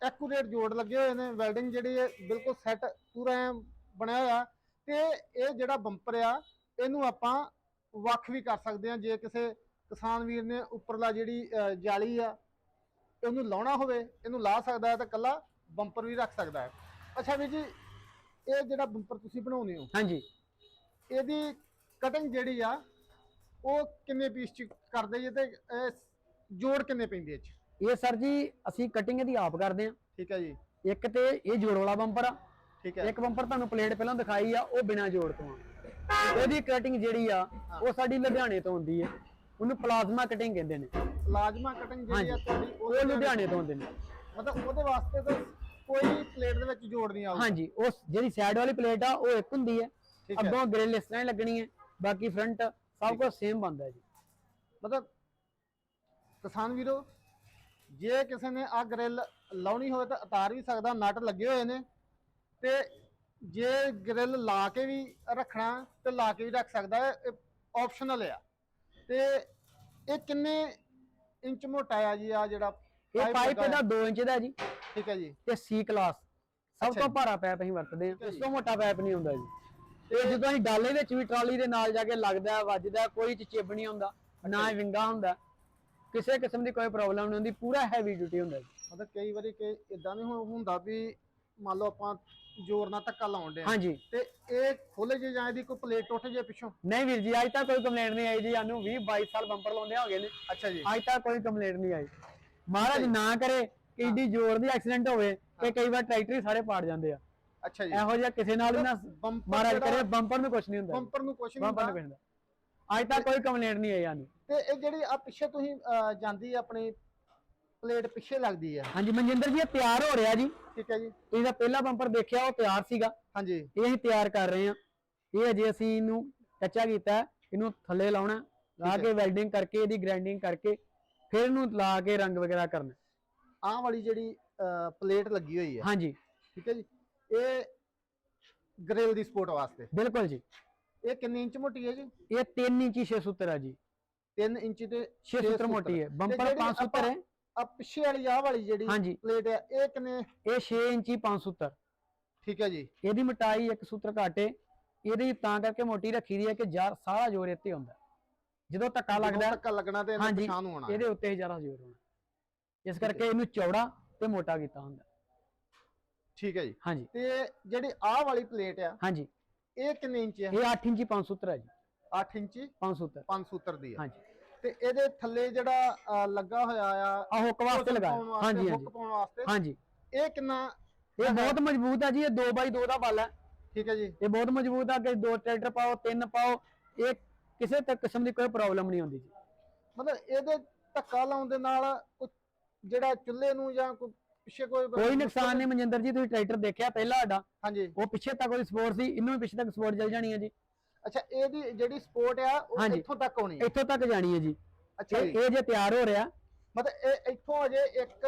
ਐਕੂਰੇਟ ਜੋੜ ਲੱਗੇ ਹੋਏ ਨੇ ਵੈਲਡਿੰਗ ਜਿਹੜੀ ਹੈ ਬਿਲਕੁਲ ਸੈੱਟ ਪੂਰਾ ਐਂ ਬਣਿਆ ਹੋਇਆ। ਤੇ ਇਹ ਜਿਹੜਾ ਬੰਪਰ ਆ ਇਹਨੂੰ ਆਪਾਂ ਵੱਖ ਵੀ ਕਰ ਸਕਦੇ ਆ ਜੇ ਕਿਸੇ ਕਿਸਾਨ ਵੀਰ ਨੇ ਉੱਪਰਲਾ ਜਿਹੜੀ ਜਾਲੀ ਆ ਇਹਨੂੰ ਲਾਉਣਾ ਹੋਵੇ ਇਹਨੂੰ ਲਾ ਸਕਦਾ ਹੈ ਤੇ ਕੱਲਾ ਬੰਪਰ ਵੀ ਰੱਖ ਸਕਦਾ ਹੈ। ਅੱਛਾ ਵੀਰ ਜੀ ਇਹ ਜਿਹੜਾ ਬੰਪਰ ਤੁਸੀਂ ਬਣਾਉਂਦੇ ਹੋ ਹਾਂਜੀ। ਇਹਦੀ ਕਟਿੰਗ ਜਿਹੜੀ ਆ ਉਹ ਕਿੰਨੇ ਪੀਸ ਚ ਕਰਦੇ ਜੇ ਤੇ ਇਹ ਜੋੜ ਕਿੰਨੇ ਪੈਂਦੇ ਚ? ਇਹ ਸਰ ਜੀ ਅਸੀਂ ਕਟਿੰਗ ਇਹਦੀ ਆਪ ਕਰਦੇ ਆ ਠੀਕ ਹੈ ਜੀ। ਇੱਕ ਤੇ ਇਹ ਜੋੜ ਵਾਲਾ ਬੰਪਰ ਆ। ਠੀਕ ਹੈ। ਇੱਕ ਬੰਪਰ ਤੁਹਾਨੂੰ ਪਲੇਟ ਪਹਿਲਾਂ ਦਿਖਾਈ ਆ ਉਹ ਬਿਨਾ ਜੋੜ ਤੋਂ ਆ। ਉਹਦੀ ਕਟਿੰਗ ਜਿਹੜੀ ਆ ਉਹ ਸਾਡੀ ਲੁਧਿਆਣੇ ਤੋਂ ਹੁੰਦੀ ਹੈ। ਉਹਨੂੰ ਪਲਾਜ਼ਮਾ ਕਟਿੰਗ ਕਹਿੰਦੇ ਨੇ। ਪਲਾਜ਼ਮਾ ਕਟਿੰਗ ਜਿਹੜੀ ਆ। ਤੁਹਾਡੀ ਉਹ ਲੁਧਿਆਣੇ ਤੋਂ ਹੁੰਦੇ ਨੇ। ਮਤਲਬ ਉਹਦੇ ਵਾਸਤੇ ਤਾਂ ਕੋਈ ਪਲੇਟ ਦੇ ਵਿੱਚ ਜੋੜ ਨਹੀਂ ਆਊਗਾ। ਹਾਂਜੀ। ਉਸ ਜਿਹੜੀ ਸਾਈਡ ਵਾਲੀ ਪਲੇਟ ਆ ਉਹ ਇੱਕ ਹੁੰਦੀ ਹੈ। ਅੱਗੋਂ ਗ੍ਰਿਲ ਇਸ ਤਰ੍ਹਾਂ ਲੱਗਣੀ ਹੈ। ਬਾਕੀ ਫਰੰਟ ਸਭ ਕੁਝ ਸੇਮ ਬੰਦਾ ਜੀ। ਮਤਲਬ ਕਿਸਾਨ ਵੀਰੋ ਜੇ ਕਿਸੇ ਨੇ ਆ ਗ੍ਰਿਲ ਲਾਉਣੀ ਹੋਵੇ ਤਾਂ ਉਤਾਰ ਵੀ ਸਕਦਾ ਨਟ ਲੱਗੇ ਹੋਏ ਨੇ। ਤੇ ਜੇ ਗ੍ਰਿਲ ਲਾ ਕੇ ਵੀ ਰੱਖਣਾ ਤੇ ਲਾ ਕੇ ਵੀ ਰੱਖ ਸਕਦਾ ਹੈ ਆਪਸ਼ਨਲ ਆ। ਤੇ ਇਹ ਕਿੰਨੇ ਇੰਚ ਮੋਟਾ ਆ ਜੀ ਆ ਜਿਹੜਾ ਇਹ ਪਾਈਪ ਇਹਦਾ 2 ਇੰਚ ਦਾ ਜੀ। ਠੀਕ ਹੈ ਜੀ। ਤੇ ਸੀ ਕਲਾਸ ਸਭ ਤੋਂ। ਭਾਰਾ ਪਾਈਪ ਅਸੀਂ ਵਰਤਦੇ ਹਾਂ। ਇਸ। ਤੋਂ ਮੋਟਾ ਪਾਈਪ ਨਹੀਂ ਹੁੰਦਾ ਜੀ। ਤੇ ਜਦੋਂ ਅਸੀਂ ਡਾਲੇ ਵਿੱਚ ਵੀ ਟਰਾਲੀ ਦੇ ਨਾਲ ਜਾ ਕੇ ਲੱਗਦਾ ਵੱਜਦਾ ਕੋਈ ਚ ਚਿੱਬ ਨਹੀਂ ਹੁੰਦਾ ਨਾ ਵਿੰਗਾ ਹੁੰਦਾ ਕਿਸੇ ਕਿਸਮ ਦੀ ਕੋਈ ਪ੍ਰੋਬਲਮ ਨਹੀਂ ਹੁੰਦੀ ਪੂਰਾ ਹੈਵੀ ਡਿਊਟੀ ਹੁੰਦਾ ਜੀ। ਮਤਲਬ ਕਈ ਵਾਰੀ ਕਿ ਇਦਾਂ ਹੁ- ਹੁੰਦਾ ਵੀ ਮੰਨ ਲਓ ਆਪਾਂ ਜ਼ੋਰ ਨਾਲ ਧੱਕਾ ਲਾਉਣ ਦੇ ਹਾਂਜੀ। ਤੇ ਇਹ ਖੁੱਲ ਜੇ ਜਾਂ ਇਹਦੀ ਕੋਈ ਪਲੇਟ ਟੁੱਟ ਜੇ ਪਿੱਛੋਂ? ਨਹੀਂ ਵੀਰ ਜੀ ਅੱਜ ਤੱਕ ਕੋਈ ਕੰਪਲੇਂਟ ਨਹੀਂ ਆਈ ਜੀ ਸਾਨੂੰ 20 22 ਸਾਲ ਬੰਪਰ ਲਾਉਂਦੇ ਹੋ ਗਏ ਨੇ। ਅੱਛਾ ਜੀ। ਅੱਜ ਤੱਕ ਕੋਈ ਕੰਪਲੇਂਟ ਨਹੀਂ ਆਈ। ਮਹਾਰਾਜ ਨਾ ਕਰੇ ਕਿ ਏਡੀ ਜ਼ੋਰ ਦੀ ਐਕਸੀਡੈਂਟ ਹੋਵੇ ਕਿ ਕਈ ਵਾਰ ਟਰੈਕਟਰ ਹੀ ਸਾਰੇ ਪਾੜ ਜਾਂਦੇ ਆ। ਅੱਛਾ ਜੀ। ਇਹੋ ਜਿਹਾ ਕਿਸੇ ਨਾਲ ਵੀ ਨਾ ਬੰਪਰ ਮਹਾਰਾਜ ਕਰੇ ਬੰਪਰ ਨੂੰ ਕੁਝ ਨਹੀਂ ਹੁੰਦਾ। ਬੰਪਰ ਨੂੰ ਕੁਛ ਨਹੀਂ ਬੰਪਰ ਨੂੰ ਹੁੰਦਾ ਕੁਛ ਨਹੀਂ ਹੁੰਦਾ। ਅੱਜ ਤੱਕ ਕੋਈ ਕੰਪਲੇਂਟ ਨਹੀਂ ਆਈ ਸਾਨੂੰ। ਤੇ ਇਹ ਜਿਹੜੀ ਆ ਪਿੱਛੇ ਤੁਸੀਂ ਜਾਂਦੀ ਆ ਆਪਣੀ ਪਲੇਟ ਪਿੱਛੇ ਲੱਗਦੀ ਆ। ਹਾਂਜੀ ਮਨਜਿੰਦਰ ਜੀ ਇਹ ਤਿਆਰ ਹੋ ਰਿਹਾ ਜੀ। ਠੀਕ ਹੈ ਜੀ। ਤੁਸੀਂ ਦਾ ਪਹਿਲਾ ਬੰਪਰ ਦੇਖਿਆ ਉਹ ਤਿਆਰ ਸੀਗਾ। ਹਾਂਜੀ। ਇਹ ਅਸੀਂ ਤਿਆਰ ਕਰ ਰਹੇ ਹਾਂ। ਇਹ ਅਜੇ ਅਸੀਂ ਇਹਨੂੰ ਕੱਚਾ ਕੀਤਾ ਇਹਨੂੰ ਥੱਲੇ ਲਾਉਣਾ ਲਾ। ਕੇ ਵੈਲਡਿੰਗ ਕਰਕੇ ਇਹਦੀ ਗ੍ਰਾਈਂਡਿੰਗ ਕਰਕੇ ਫਿਰ ਇਹਨੂੰ ਲਾ ਕੇ ਰੰਗ ਵਗੈਰਾ ਕਰਨਾ। ਆਹ ਵਾਲੀ ਜਿਹੜੀ ਪਲੇਟ ਲੱਗੀ ਹੋਈ ਹੈ ਹਾਂਜੀ। ਠੀਕ ਹੈ ਜੀ। ਇਹ ਗ੍ਰਿਲ ਦੀ ਸਪੋਰਟ ਵਾਸਤੇ। ਬਿਲਕੁਲ ਜੀ। ਇਹ ਕਿੰਨੀ ਇੰਚ ਮੋਟੀ ਹੈ ਜੀ? ਇਹ 3 ਇੰਚੀ 6 ਸੂਤਰ ਹੈ ਜੀ। 3 ਇੰਚ ਤੇ 6 ਸੂਤਰ ਮੋਟੀ ਹੈ। ਬੰਪਰ ਜਿਹੜੀ 5 ਸੂਤਰ ਹੈ। ਆ ਪਿੱਛੇ ਵਾਲੀ ਆਹ ਵਾਲੀ ਜਿਹੜੀ ਪਲੇਟ ਹੈ ਇਹ ਕਿੰਨੇ? ਇਹ 6 ਇੰਚੀ 5 ਸੂਤਰ। ਠੀਕ ਹੈ ਜੀ। ਇਹਦੀ ਮੋਟਾਈ ਇੱਕ ਸੂਤਰ ਘੱਟ ਇਹਦੀ ਤਾਂ ਕਰਕੇ ਮੋਟੀ ਰੱਖੀ ਦੀ ਹੈ ਕਿ ਜਾ- ਸਾਰਾ ਜ਼ੋਰ ਇੱਥੇ ਹੁੰਦਾ। ਜਦੋਂ ਧੱਕਾ ਲੱਗਦਾ ਧੱਕਾ ਲੱਗਣਾ ਤੇ ਇਹਨੂੰ ਪਛਾਣ ਆਉਣਾ ਇਹਦੇ ਉੱਤੇ ਹੀ ਜ਼ਿਆਦਾ ਜ਼ੋਰ ਹੋਣਾ। ਇਸ ਕਰਕੇ ਇਹਨੂੰ ਚੌੜਾ ਤੇ ਮੋਟਾ ਕੀਤਾ ਹੁੰਦਾ। ਠੀਕ ਹੈ ਜੀ। ਹਾਂਜੀ। ਤੇ ਜਿਹੜੀ ਆਹ ਵਾਲੀ ਪਲੇਟ ਆ ਹਾਂਜੀ। ਇਹ ਕਿੰਨੇ ਇੰਚ ਹੈ ਇਹ 8 ਇੰਚੀ 5 ਸੂਤਰ ਹੈ ਜੀ। 8 ਇੰਚੀ 5 ਸੂਤਰ 5 ਸੂਤਰ ਦੀ ਹੈ ਹਾਂਜੀ। ਤੇ ਇਹਦੇ ਥੱਲੇ ਜਿਹੜਾ ਲੱਗਾ ਹੋਇਆ ਆ ਆ ਹੁੱਕ ਵਾਸਤੇ ਲਗਾਇਆ। ਹਾਂਜੀ ਹੁੱਕ ਪਾਉਣ ਵਾਸਤੇ। ਹਾਂਜੀ। ਇਹ ਕਿੰਨਾ? ਇਹ ਬਹੁਤ ਮਜ਼ਬੂਤ ਹੈ ਜੀ ਇਹ 2x2 ਦਾ ਬਲ ਹੈ ਠੀਕ ਹੈ ਜੀ। ਇਹ ਬਹੁਤ ਮਜ਼ਬੂਤ ਆ ਕਿ ਦੋ ਟਰੈਕਟਰ ਪਾਓ ਤਿੰਨ ਪਾਓ ਇਹ ਕਿਸੇ ਤੱਕ ਕਿਸਮ ਦੀ ਕੋਈ ਪ੍ਰੋਬਲਮ ਨਹੀਂ ਆਉਂਦੀ ਜੀ। ਮਤਲਬ ਇਹਦੇ ਧੱਕਾ ਲਾਉਣ ਦੇ ਨਾਲ ਜਿਹੜਾ ਚੁੱਲ੍ਹੇ ਨੂੰ ਜਾਂ ਕੋਈ ਪਿੱਛੇ ਕੋਈ ਕੋਈ ਨੁਕਸਾਨ ਨਹੀਂ ਮਨਜਿੰਦਰ ਜੀ ਤੁਸੀਂ ਟਰੈਕਟਰ ਦੇਖਿਆ ਪਹਿਲਾ ਸਾਡਾ? ਹਾਂਜੀ। ਉਹ ਪਿੱਛੇ ਤੱਕ ਉਹਦੀ ਸਪੋਰਟ ਸੀ? ਇਹਨੂੰ ਵੀ ਪਿੱਛੇ ਤੱਕ ਸਪੋਰਟ ਚੱਲ ਜਾਣੀ ਹੈ ਜੀ। ਅੱਛਾ ਇਹਦੀ ਜਿਹੜੀ ਸਪੋਰਟ ਆ ਉਹ ਹਾਂਜੀ। ਇੱਥੋਂ ਤੱਕ ਹੋਣੀ ਹੈ? ਇੱਥੋਂ ਤੱਕ ਜਾਣੀ ਹੈ ਜੀ। ਅੱਛਾ ਇਹ ਜੀ। ਇਹ ਜੇ ਤਿਆਰ ਹੋ ਰਿਹਾ। ਮਤਲਬ ਇਹ ਇੱਥੋਂ ਅਜੇ ਇੱਕ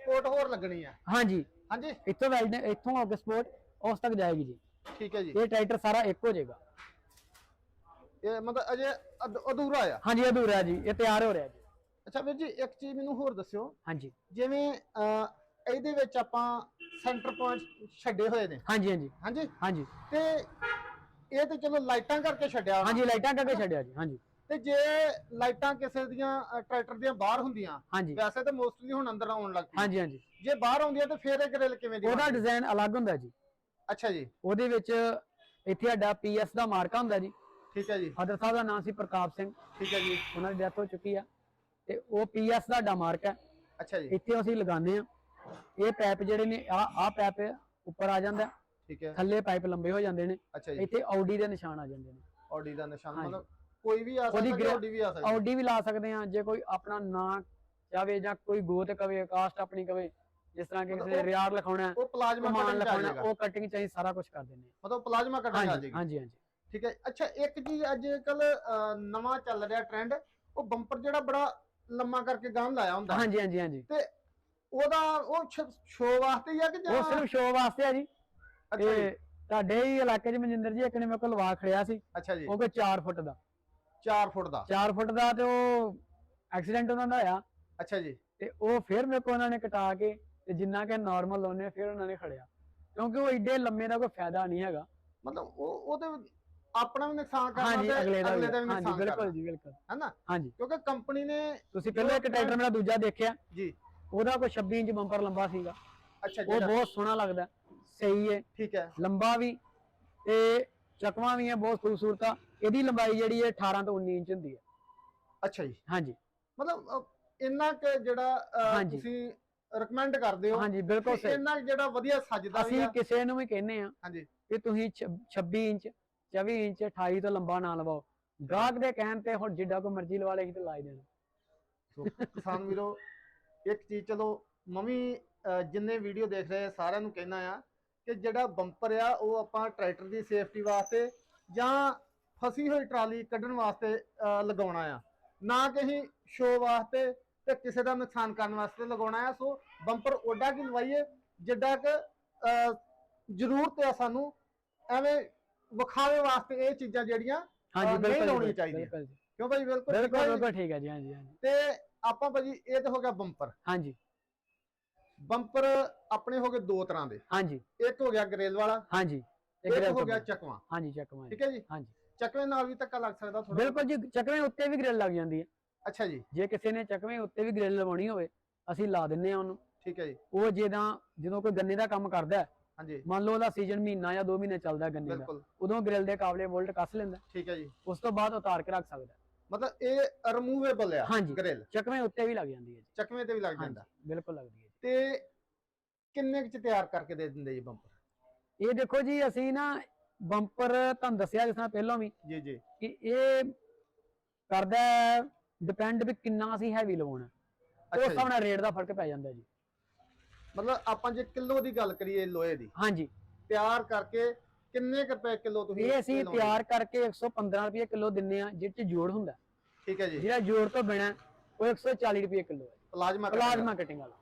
ਸਪੋਰਟ ਹੋਰ ਲੱਗਣੀ ਆ? ਹਾਂਜੀ। ਹਾਂਜੀ। ਇੱਥੋਂ ਵੈਲਡ ਇੱਥੋਂ ਕੇ ਸਪੋਰਟ ਉਸ ਤੱਕ ਜਾਏਗੀ ਜੀ। ਠੀਕ ਹੈ ਜੀ। ਇਹ ਟਰੈਕਟਰ ਸਾਰਾ ਇੱਕ ਹੋ ਜਾਏਗਾ। ਇਹ ਮਤਲਬ ਅਜੇ ਅਧ- ਅਧੂਰਾ ਆ? ਹਾਂਜੀ ਅਧੂਰਾ ਜੀ। ਇਹ ਤਿਆਰ ਹੋ ਰਿਹਾ ਜੀ। ਅੱਛਾ ਵੀਰ ਜੀ ਇੱਕ ਚੀਜ਼ ਮੈਨੂੰ ਹੋਰ ਦੱਸਿਓ। ਹਾਂਜੀ। ਜਿਵੇਂ ਅਹ, ਇਹਦੇ ਵਿੱਚ ਆਪਾਂ ਸੈਂਟਰ ਪੁਆਇੰਟ ਛੱਡੇ ਹੋਏ ਨੇ। ਹਾਂਜੀ ਹਾਂਜੀ। ਹਾਂਜੀ? ਹਾਂਜੀ। ਤੇ ਇਹ ਤੇ ਚਲੋ ਲਾਈਟਾਂ ਕਰਕੇ ਛੱਡਿਆ। ਹਾਂਜੀ ਲਾਈਟਾਂ ਕਰਕੇ ਛੱਡਿਆ ਜੀ ਹਾਂਜੀ। ਤੇ ਜੇ ਲਾਈਟਾਂ ਕਿਸੇ ਦੀਆਂ ਅ, ਟਰੈਕਟਰ ਦੀਆਂ ਬਾਹਰ ਹੁੰਦੀਆਂ ਹਾਂਜੀ। ਵੈਸੇ ਤਾਂ ਮੋਸਟਲੀ ਹੁਣ ਅੰਦਰ ਆਉਣ ਲੱਗ ਪਈ ਹਾਂਜੀ ਹਾਂਜੀ। ਜੇ ਬਾਹਰ ਆਉਂਦੀਆਂ ਤਾਂ ਫੇਰ ਇਹ ਗ੍ਰਿਲ ਕਿਵੇਂ ਦੀ ਉਹਦਾ ਬਣਦੀ? ਡਿਜ਼ਾਈਨ ਅਲੱਗ ਹੁੰਦਾ ਜੀ। ਅੱਛਾ ਜੀ। ਉਹਦੇ ਵਿੱਚ ਇੱਥੇ ਸਾਡਾ ਪੀਐਸ ਦਾ ਮਾਰਕਾ ਹੁੰਦਾ ਜੀ। ਠੀਕ ਹੈ ਜੀ। ਫਾਦਰ ਸਾਹਿਬ ਦਾ ਨਾਮ ਸੀ ਪ੍ਰਤਾਪ ਸਿੰਘ। ਠੀਕ ਹੈ ਜੀ। ਉਹਨਾਂ ਦੀ ਡੈਥ ਹੋ ਚੁੱਕੀ ਆ। ਤੇ ਉਹ ਪੀਐਸ ਦਾ ਸਾਡਾ ਮਾਰਕ ਹੈ। ਅੱਛਾ ਜੀ। ਇੱਥੇ ਅਸੀਂ ਲਗਾਉਂਦੇ ਆ ਇਹ ਪੈਪ ਜਿਹੜੇ ਨੇ ਆ ਆ ਪੈਪ ਉੱਪਰ ਆ ਜਾਂਦਾ ਠੀਕ ਹੈ। ਥੱਲੇ ਪਾਈਪ ਲੰਬੇ ਹੋ ਜਾਂਦੇ ਨੇ। ਅੱਛਾ ਜੀ। ਇੱਥੇ ਆਡੀ ਦੇ ਨਿਸ਼ਾਨ ਆ ਜਾਂਦੇ ਨੇ। ਆਡੀ ਦਾ ਨਿਸ਼ਾਨ। ਮਤਲਬ ਕੋਈ ਵੀ ਆ ਸਕਦਾ ਆਡੀ ਵੀ ਆ ਸਕਦੀ। ਆਡੀ ਵੀ ਲਾ ਸਕਦੇ ਆ ਜੇ ਕੋਈ ਆਪਣਾ ਨਾਂ ਚਾਵੇ ਜਾਂ ਕੋਈ ਗੋਤ ਕਵੇ ਕਾਸਟ ਆਪਣੀ ਕਵੇ ਜਿਸ ਤਰ੍ਹਾਂ ਕਿ ਕਿਸੇ ਉਹ- ਰਿਆਰ ਲਿਖਾਉਣਾ ਹੈ, ਉਹ ਪਲਾਜ਼ਮਾ ਆ ਲਿਖਾਉਣਾ ਉਹ ਕਟਿੰਗ ਚਾਹੀ ਸਾਰਾ ਕੁਝ ਕਰ ਦਿੰਦੇ ਮਤਲਬ ਪਲਾਜ਼ਮਾ ਚ ਆ ਜਾਏਗੀ ਹਾਂਜੀ ਹਾਂਜੀ। ਠੀਕ ਹੈ। ਅੱਛਾ ਇੱਕ ਚੀਜ਼ ਅੱਜ ਕੱਲ ਨਵਾਂ ਚੱਲ ਰਿਹਾ ਟ੍ਰੈਂਡ ਉਹ ਬੰਪਰ ਜਿਹੜਾ ਬੜਾ ਲੰਮਾ ਕਰਕੇ ਗਾਂ ਲਾਇਆ ਹੁੰਦਾ। ਹਾਂਜੀ ਹਾਂਜੀ ਹਾਂਜੀ। ਉਹਦਾ ਉਹ ਸ਼ੋਅ ਵਾਸਤੇ ਹੀ ਆ ਕਿ ਜਾਂ ਉਹ ਸਿਰਫ ਸ਼ੋਅ ਵਾਸਤੇ ਆ ਜੀ। ਅੱਛਾ ਜੀ। ਤੇ ਤੁਹਾਡੇ ਹੀ ਇਲਾਕੇ 'ਚ ਮਨਜਿੰਦਰ ਜੀ ਇੱਕ ਨੇ ਮੇਰੇ ਕੋਲ ਲਵਾ ਖੜਿਆ ਸੀ। ਅੱਛਾ ਜੀ। ਉਹ ਕੋਈ 4 ਫੁੱਟ ਦਾ। 4 ਫੁੱਟ ਦਾ। 4 ਫੁੱਟ ਦਾ ਤੇ ਉਹ ਐਕਸੀਡੈਂਟ ਉਹਨਾਂ ਦਾ ਹੋਇਆ। ਅੱਛਾ ਜੀ। ਤੇ ਉਹ ਫਿਰ ਮੇਰੇ ਕੋਲ ਉਹਨਾਂ ਨੇ ਕਟਾ ਕੇ ਤੇ ਜਿੰਨਾ ਕਿ ਨਾਰਮਲ ਲਾਉਨੇ ਫਿਰ ਉਹਨਾਂ ਨੇ ਖੜਿਆ। ਕਿਉਂਕਿ ਉਹ ਏਡੇ ਲੰਮੇ ਦਾ ਕੋਈ ਫਾਇਦਾ ਨਹੀਂ ਹੈਗਾ। ਮਤਲਬ ਉਹ ਉਹਦੇ ਆਪਣਾ ਵੀ ਨੁਕਸਾਨ ਕਰਨਾ ਹਾਂਜੀ ਤੇ ਅਗਲੇ ਦਾ ਵੀ ਵੀ ਹਾਂਜੀ ਬਿਲਕੁਲ ਜੀ ਬਿਲਕੁਲ। ਹੈ ਨਾ ਹਾਂਜੀ। ਕਿਉਂਕਿ ਕੰਪਨੀ ਨੇ ਤੁਸੀਂ ਪਹਿਲਾਂ ਇੱਕ ਟਰੈਕਟਰ ਮੇਰਾ ਦੂਜਾ ਦੇਖਿਆ। ਜੀ। ਉਹਦਾ ਕੋਈ 26 ਇੰਚ ਬੰਪਰ ਲੰਬਾ ਸੀਗਾ। ਅੱਛਾ ਉਹ ਬਹੁਤ ਸੋਹਣਾ ਲੱਗਦਾ। ਸਹੀ ਹੈ। ਠੀਕ ਹੈ। ਲੰਬਾ ਵੀ। ਤੇ ਚਕਵਾ ਵੀ ਹੈ ਬਹੁਤ ਖੂਬਸੂਰਤ ਆ। ਇਹਦੀ ਲੰਬਾਈ ਜਿਹੜੀ ਹੈ 18 ਤੋਂ 19 ਇੰਚ ਹੁੰਦੀ ਹੈ। ਅੱਛਾ ਜੀ। ਹਾਂਜੀ। ਮਤਲਬ ਇੰਨਾ ਕਿ ਜਿਹੜਾ। ਤੁਸੀਂ ਰეკਮੈਂਡ ਕਰਦੇ ਹੋ ਹਾਂਜੀ ਬਿਲਕੁਲ ਸਹੀ। ਇੰਨਾ ਜਿਹੜਾ ਵਧੀਆ ਸੱਜਦਾ ਵੀ ਅਸੀਂ ਕਿਸੇ ਨੂੰ ਵੀ ਕਹਿੰਨੇ ਆ ਹਾਂਜੀ। ਕਿ ਤੁਸੀਂ ਛ- 26 ਇੰਚ 24 ਇੰਚ 28 ਤੋਂ ਲੰਬਾ ਨਾ ਲਵਾਓ। ਗਾਹਕ ਦੇ ਕਹਿਣ ਤੇ ਹੁਣ ਜਿੱਡਾ ਕੋ ਮਰਜ਼ੀ ਲਵਾ ਲੈ ਤੇ ਲਾਈ ਦੇਣਾ। ਸੋ ਕਿਸਾਨ ਵੀਰੋ ਇੱਕ ਚੀਜ਼ ਚਲੋ ਮਮੀ ਜਿੰਨੇ ਵੀਡੀਓ ਦੇਖ ਰਹੇ ਸਾਰਿਆਂ ਨੂੰ ਕਹਿਣਾ ਆ ਕਿ ਜਿਹੜਾ ਬੰਪਰ ਆ ਉਹ ਆਪਾਂ ਟਰੈਕਟਰ ਦੀ ਸੇਫਟੀ ਵਾਸਤੇ ਜਾਂ ਫਸੀ ਹੋਈ ਟਰਾਲੀ ਕੱਢਣ ਵਾਸਤੇ ਲਗਾਉਣਾ ਆ। ਨਾ ਕਿ ਅਸੀਂ ਸ਼ੋਅ ਵਾਸਤੇ ਤੇ ਕਿਸੇ ਦਾ ਨੁਕਸਾਨ ਕਰਨ ਵਾਸਤੇ ਲਗਾਉਣਾ ਆ। ਸੋ ਬੰਪਰ ਓਡਾ ਕੀ ਲਵਾਈਏ ਜਿੱਡਾ ਕਿ ਅਹ, ਜ਼ਰੂਰਤ ਆ ਸਾਨੂੰ ਐਵੇਂ ਵਿਖਾਵੇ ਵਾਸਤੇ ਇਹ ਚੀਜ਼ਾਂ ਜਿਹੜੀਆਂ ਹਾਂਜੀ ਨਹੀਂ ਬਿਲਕੁਲ ਲਾਉਣੀ ਜੀ, ਚਾਹੀਦੀ। ਬਿਲਕੁਲ ਜੀ। ਕਿਉਂ ਭਾਈ ਬਿਲਕੁਲ ਬਿਲਕੁਲ? ਬਿਲਕੁਲ ਠੀਕ ਹੈ ਜੀ ਹਾਂਜੀ ਹਾਂਜੀ। ਤੇ ਆਪਾਂ ਭਾਜੀ ਇਹ ਤਾਂ ਹੋ ਗਿਆ ਬੰਪਰ। ਹਾਂਜੀ। ਬੰਪਰ ਆਪਣੇ ਹੋ ਗਏ ਦੋ ਤਰ੍ਹਾਂ ਦੇ। ਹਾਂਜੀ। ਇੱਕ ਹੋ ਗਿਆ ਗਰੇਲ ਵਾਲਾ ਹਾਂਜੀ। ਇੱਕ ਹੋ ਗਿਆ। ਚੱਕਵਾਂ। ਹਾਂਜੀ ਚੱਕਵਾਂ ਠੀਕ ਹੈ ਜੀ? ਹਾਂਜੀ। ਚੱਕਵੇਂ ਨਾਲ ਵੀ ਧੱਕਾ ਲੱਗ ਸਕਦਾ ਥੋੜਾ ਬਿਲਕੁਲ ਜੀ ਚੱਕਵੇਂ ਉੱਤੇ ਵੀ ਗ੍ਰਿਲ ਲੱਗ ਜਾਂਦੀ ਹੈ। ਅੱਛਾ ਜੀ। ਜੇ ਕਿਸੇ ਨੇ ਚੱਕਵੇਂ ਉੱਤੇ ਵੀ ਗ੍ਰਿਲ ਲਵਾਉਣੀ ਹੋਵੇ ਅਸੀਂ ਲਾ ਦਿੰਨੇ ਆ ਉਹਨੂੰ। ਠੀਕ ਹੈ ਜੀ। ਉਹ ਜਿਹਦਾ ਜਦੋਂ ਕੋਈ ਗੰਨੇ ਦਾ ਕੰਮ ਕਰਦਾ ਹੈ, ਹਾਂਜੀ। ਮੰਨ ਲਓ ਉਹਦਾ ਸੀਜ਼ਨ ਮਹੀਨਾ ਜਾਂ 2 ਮਹੀਨੇ ਚੱਲਦਾ ਹੈ ਗੰਨੇ ਦਾ। ਬਿਲਕੁਲ। ਉਦੋਂ ਗ੍ਰਿਲ ਦੇ ਕਾਬਲੇ ਵੋਲਟ ਕੱਸ ਲੈਂਦਾ। ਠੀਕ ਹੈ ਜੀ। ਉਸ ਤੋਂ ਬਾਅਦ ਉਤਾਰ ਕੇ ਰੱਖ ਸਕਦਾ। ਹੈ। ਮਤਲਬ ਇਹ ਰਿਮੂਵੇਬਲ ਆ ਹਾਂਜੀ। ਗ੍ਰਿਲ ਚੱਕਵੇਂ ਉੱਤੇ ਵੀ ਲੱਗ ਜਾਂਦੀ ਹੈ ਜੀ। ਚੱਕਵੇਂ ਤੇ ਵੀ ਲੱਗ ਹਾਂਜੀ ਜਾਂਦਾ। ਬਿਲਕੁਲ ਲੱਗਦੀ ਹੈ ਤੇ ਕਿੰਨੇ ਕੁ ਚ ਤਿਆਰ ਕਰਕੇ ਦੇ ਦਿੰਦੇ ਜੀ ਬੰਪਰ ਜੀ। ਇਹ ਦੇਖੋ ਜੀ ਅਸੀਂ ਨਾ ਬੰਪਰ ਤੁਹਾਨੂੰ ਦੱਸਿਆ ਜਿਸ ਤਰ੍ਹਾਂ ਪਹਿਲਾਂ ਵੀ ਜੀ ਜੀ। ਕਿ ਇਹ ਕਰਦਾ ਡਿਪੈਂਡ ਵੀ ਕਿੰਨਾ ਅਸੀਂ ਹੈਵੀ ਲਵਾਉਣਾ। ਉਸ ਅੱਛਾ ਜੀ। ਨਾਲ ਰੇਟ ਦਾ ਫ਼ਰਕ ਪੈ ਜਾਂਦਾ ਜੀ। ਮਤਲਬ ਆਪਾਂ ਜੇ ਕਿਲੋ ਦੀ ਗੱਲ ਕਰੀਏ ਲੋਹੇ ਦੀ ਹਾਂਜੀ। ਤਿਆਰ ਕਰਕੇ ਕਿੰਨੇ ਕੁ ਰੁਪਏ ਕਿਲੋ ਤੁਸੀਂ ਇਹ ਅਸੀਂ? ਤਿਆਰ ਕਰਕੇ 115 ਰੁਪਏ ਕਿਲੋ ਦਿੰਨੇ ਆ ਜਿਹਦੇ ਚ ਜੋੜ ਹੁੰਦਾ। ਠੀਕ ਹੈ ਜੀ। ਜਿਹੜਾ ਜੋੜ ਤੋਂ ਬਿਨਾ ਉਹ 140 ਰੁਪਏ ਕਿਲੋ ਹੈ। ਪਲਾਜ਼ਮਾ ਪਲਾਜ਼ਮਾ ਕਟਿੰਗ ਵਾਲਾ।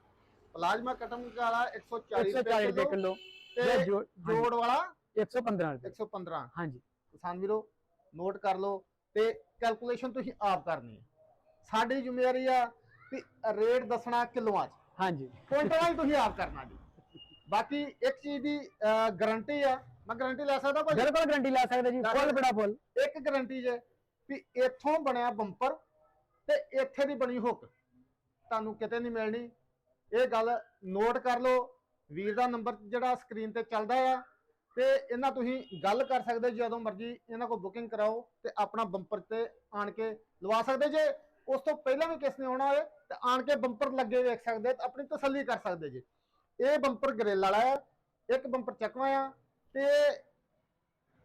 ਪਲਾਜ਼ਮਾ ਕਟਿੰਗ ਵਾਲਾ 140 140 ਰੁਪਏ ਕਿਲੋ ਤੇ ਜੋੜ ਵਾਲਾ 115 ਰੁਪਏ। 115 ਹਾਂਜੀ। ਕਿਸਾਨ ਵੀਰੋ ਨੋਟ ਕਰ ਲਓ ਤੇ ਕੈਲਕੂਲੇਸ਼ਨ ਤੁਸੀਂ ਆਪ ਕਰਨੀ ਹੈ। ਸਾਡੀ ਜ਼ਿੰਮੇਵਾਰੀ ਆ ਵੀ ਰੇਟ ਦੱਸਣਾ ਕਿਲੋਆਂ 'ਚ। ਹਾਂਜੀ। 'ਚ ਤੁਸੀਂ ਆਪ ਕਰਨਾ ਜੀ। ਬਾਕੀ ਇੱਕ ਚੀਜ਼ ਦੀ ਗਾਰੰਟੀ ਆ। ਮੈਂ ਗਾਰੰਟੀ ਲੈ ਸਕਦਾ ਭਾਜੀ? ਬਿਲਕੁਲ ਗਰੰਟੀ ਲੈ ਸਕਦੇ ਜੀ ਫੁੱਲ। ਬੜਾ ਫੁੱਲ। ਇੱਕ ਗਾਰੰਟੀ ਜੇ ਵੀ ਇੱਥੋਂ ਬਣਿਆ ਬੰਪਰ ਤੇ ਇੱਥੇ ਦੀ ਬਣੀ ਹੁੱਕ ਤੁਹਾਨੂੰ ਕਿਤੇ ਨਹੀਂ ਮਿਲਣੀ। ਇਹ ਗੱਲ ਨੋਟ ਕਰ ਲਓ। ਵੀਰ ਦਾ ਨੰਬਰ ਜਿਹੜਾ ਸਕਰੀਨ ਤੇ ਚੱਲਦਾ ਆ। ਤੇ ਇਹਨਾਂ ਤੁਸੀਂ ਗੱਲ ਕਰ ਸਕਦੇ ਜਦੋਂ ਮਰਜ਼ੀ ਇਹਨਾਂ ਕੋਲ ਬੁਕਿੰਗ ਕਰਾਓ ਤੇ ਆਪਣਾ ਬੰਪਰ ਤੇ ਆਣ ਕੇ ਲਵਾ ਸਕਦੇ ਜੇ। ਉਸ ਤੋਂ ਪਹਿਲਾਂ ਵੀ ਕਿਸ ਨੇ ਆਉਣਾ ਹੋਵੇ ਤੇ ਆਣ ਕੇ ਬੰਪਰ ਲੱਗੇ ਵੇਖ ਸਕਦੇ ਤੇ ਆਪਣੀ ਤਸੱਲੀ ਕਰ ਸਕਦੇ ਜੇ। ਇਹ ਬੰਪਰ ਗ੍ਰਿਲ ਵਾਲਾ ਆ ਇੱਕ ਬੰਪਰ ਚੱਕਵਾ ਆ ਤੇ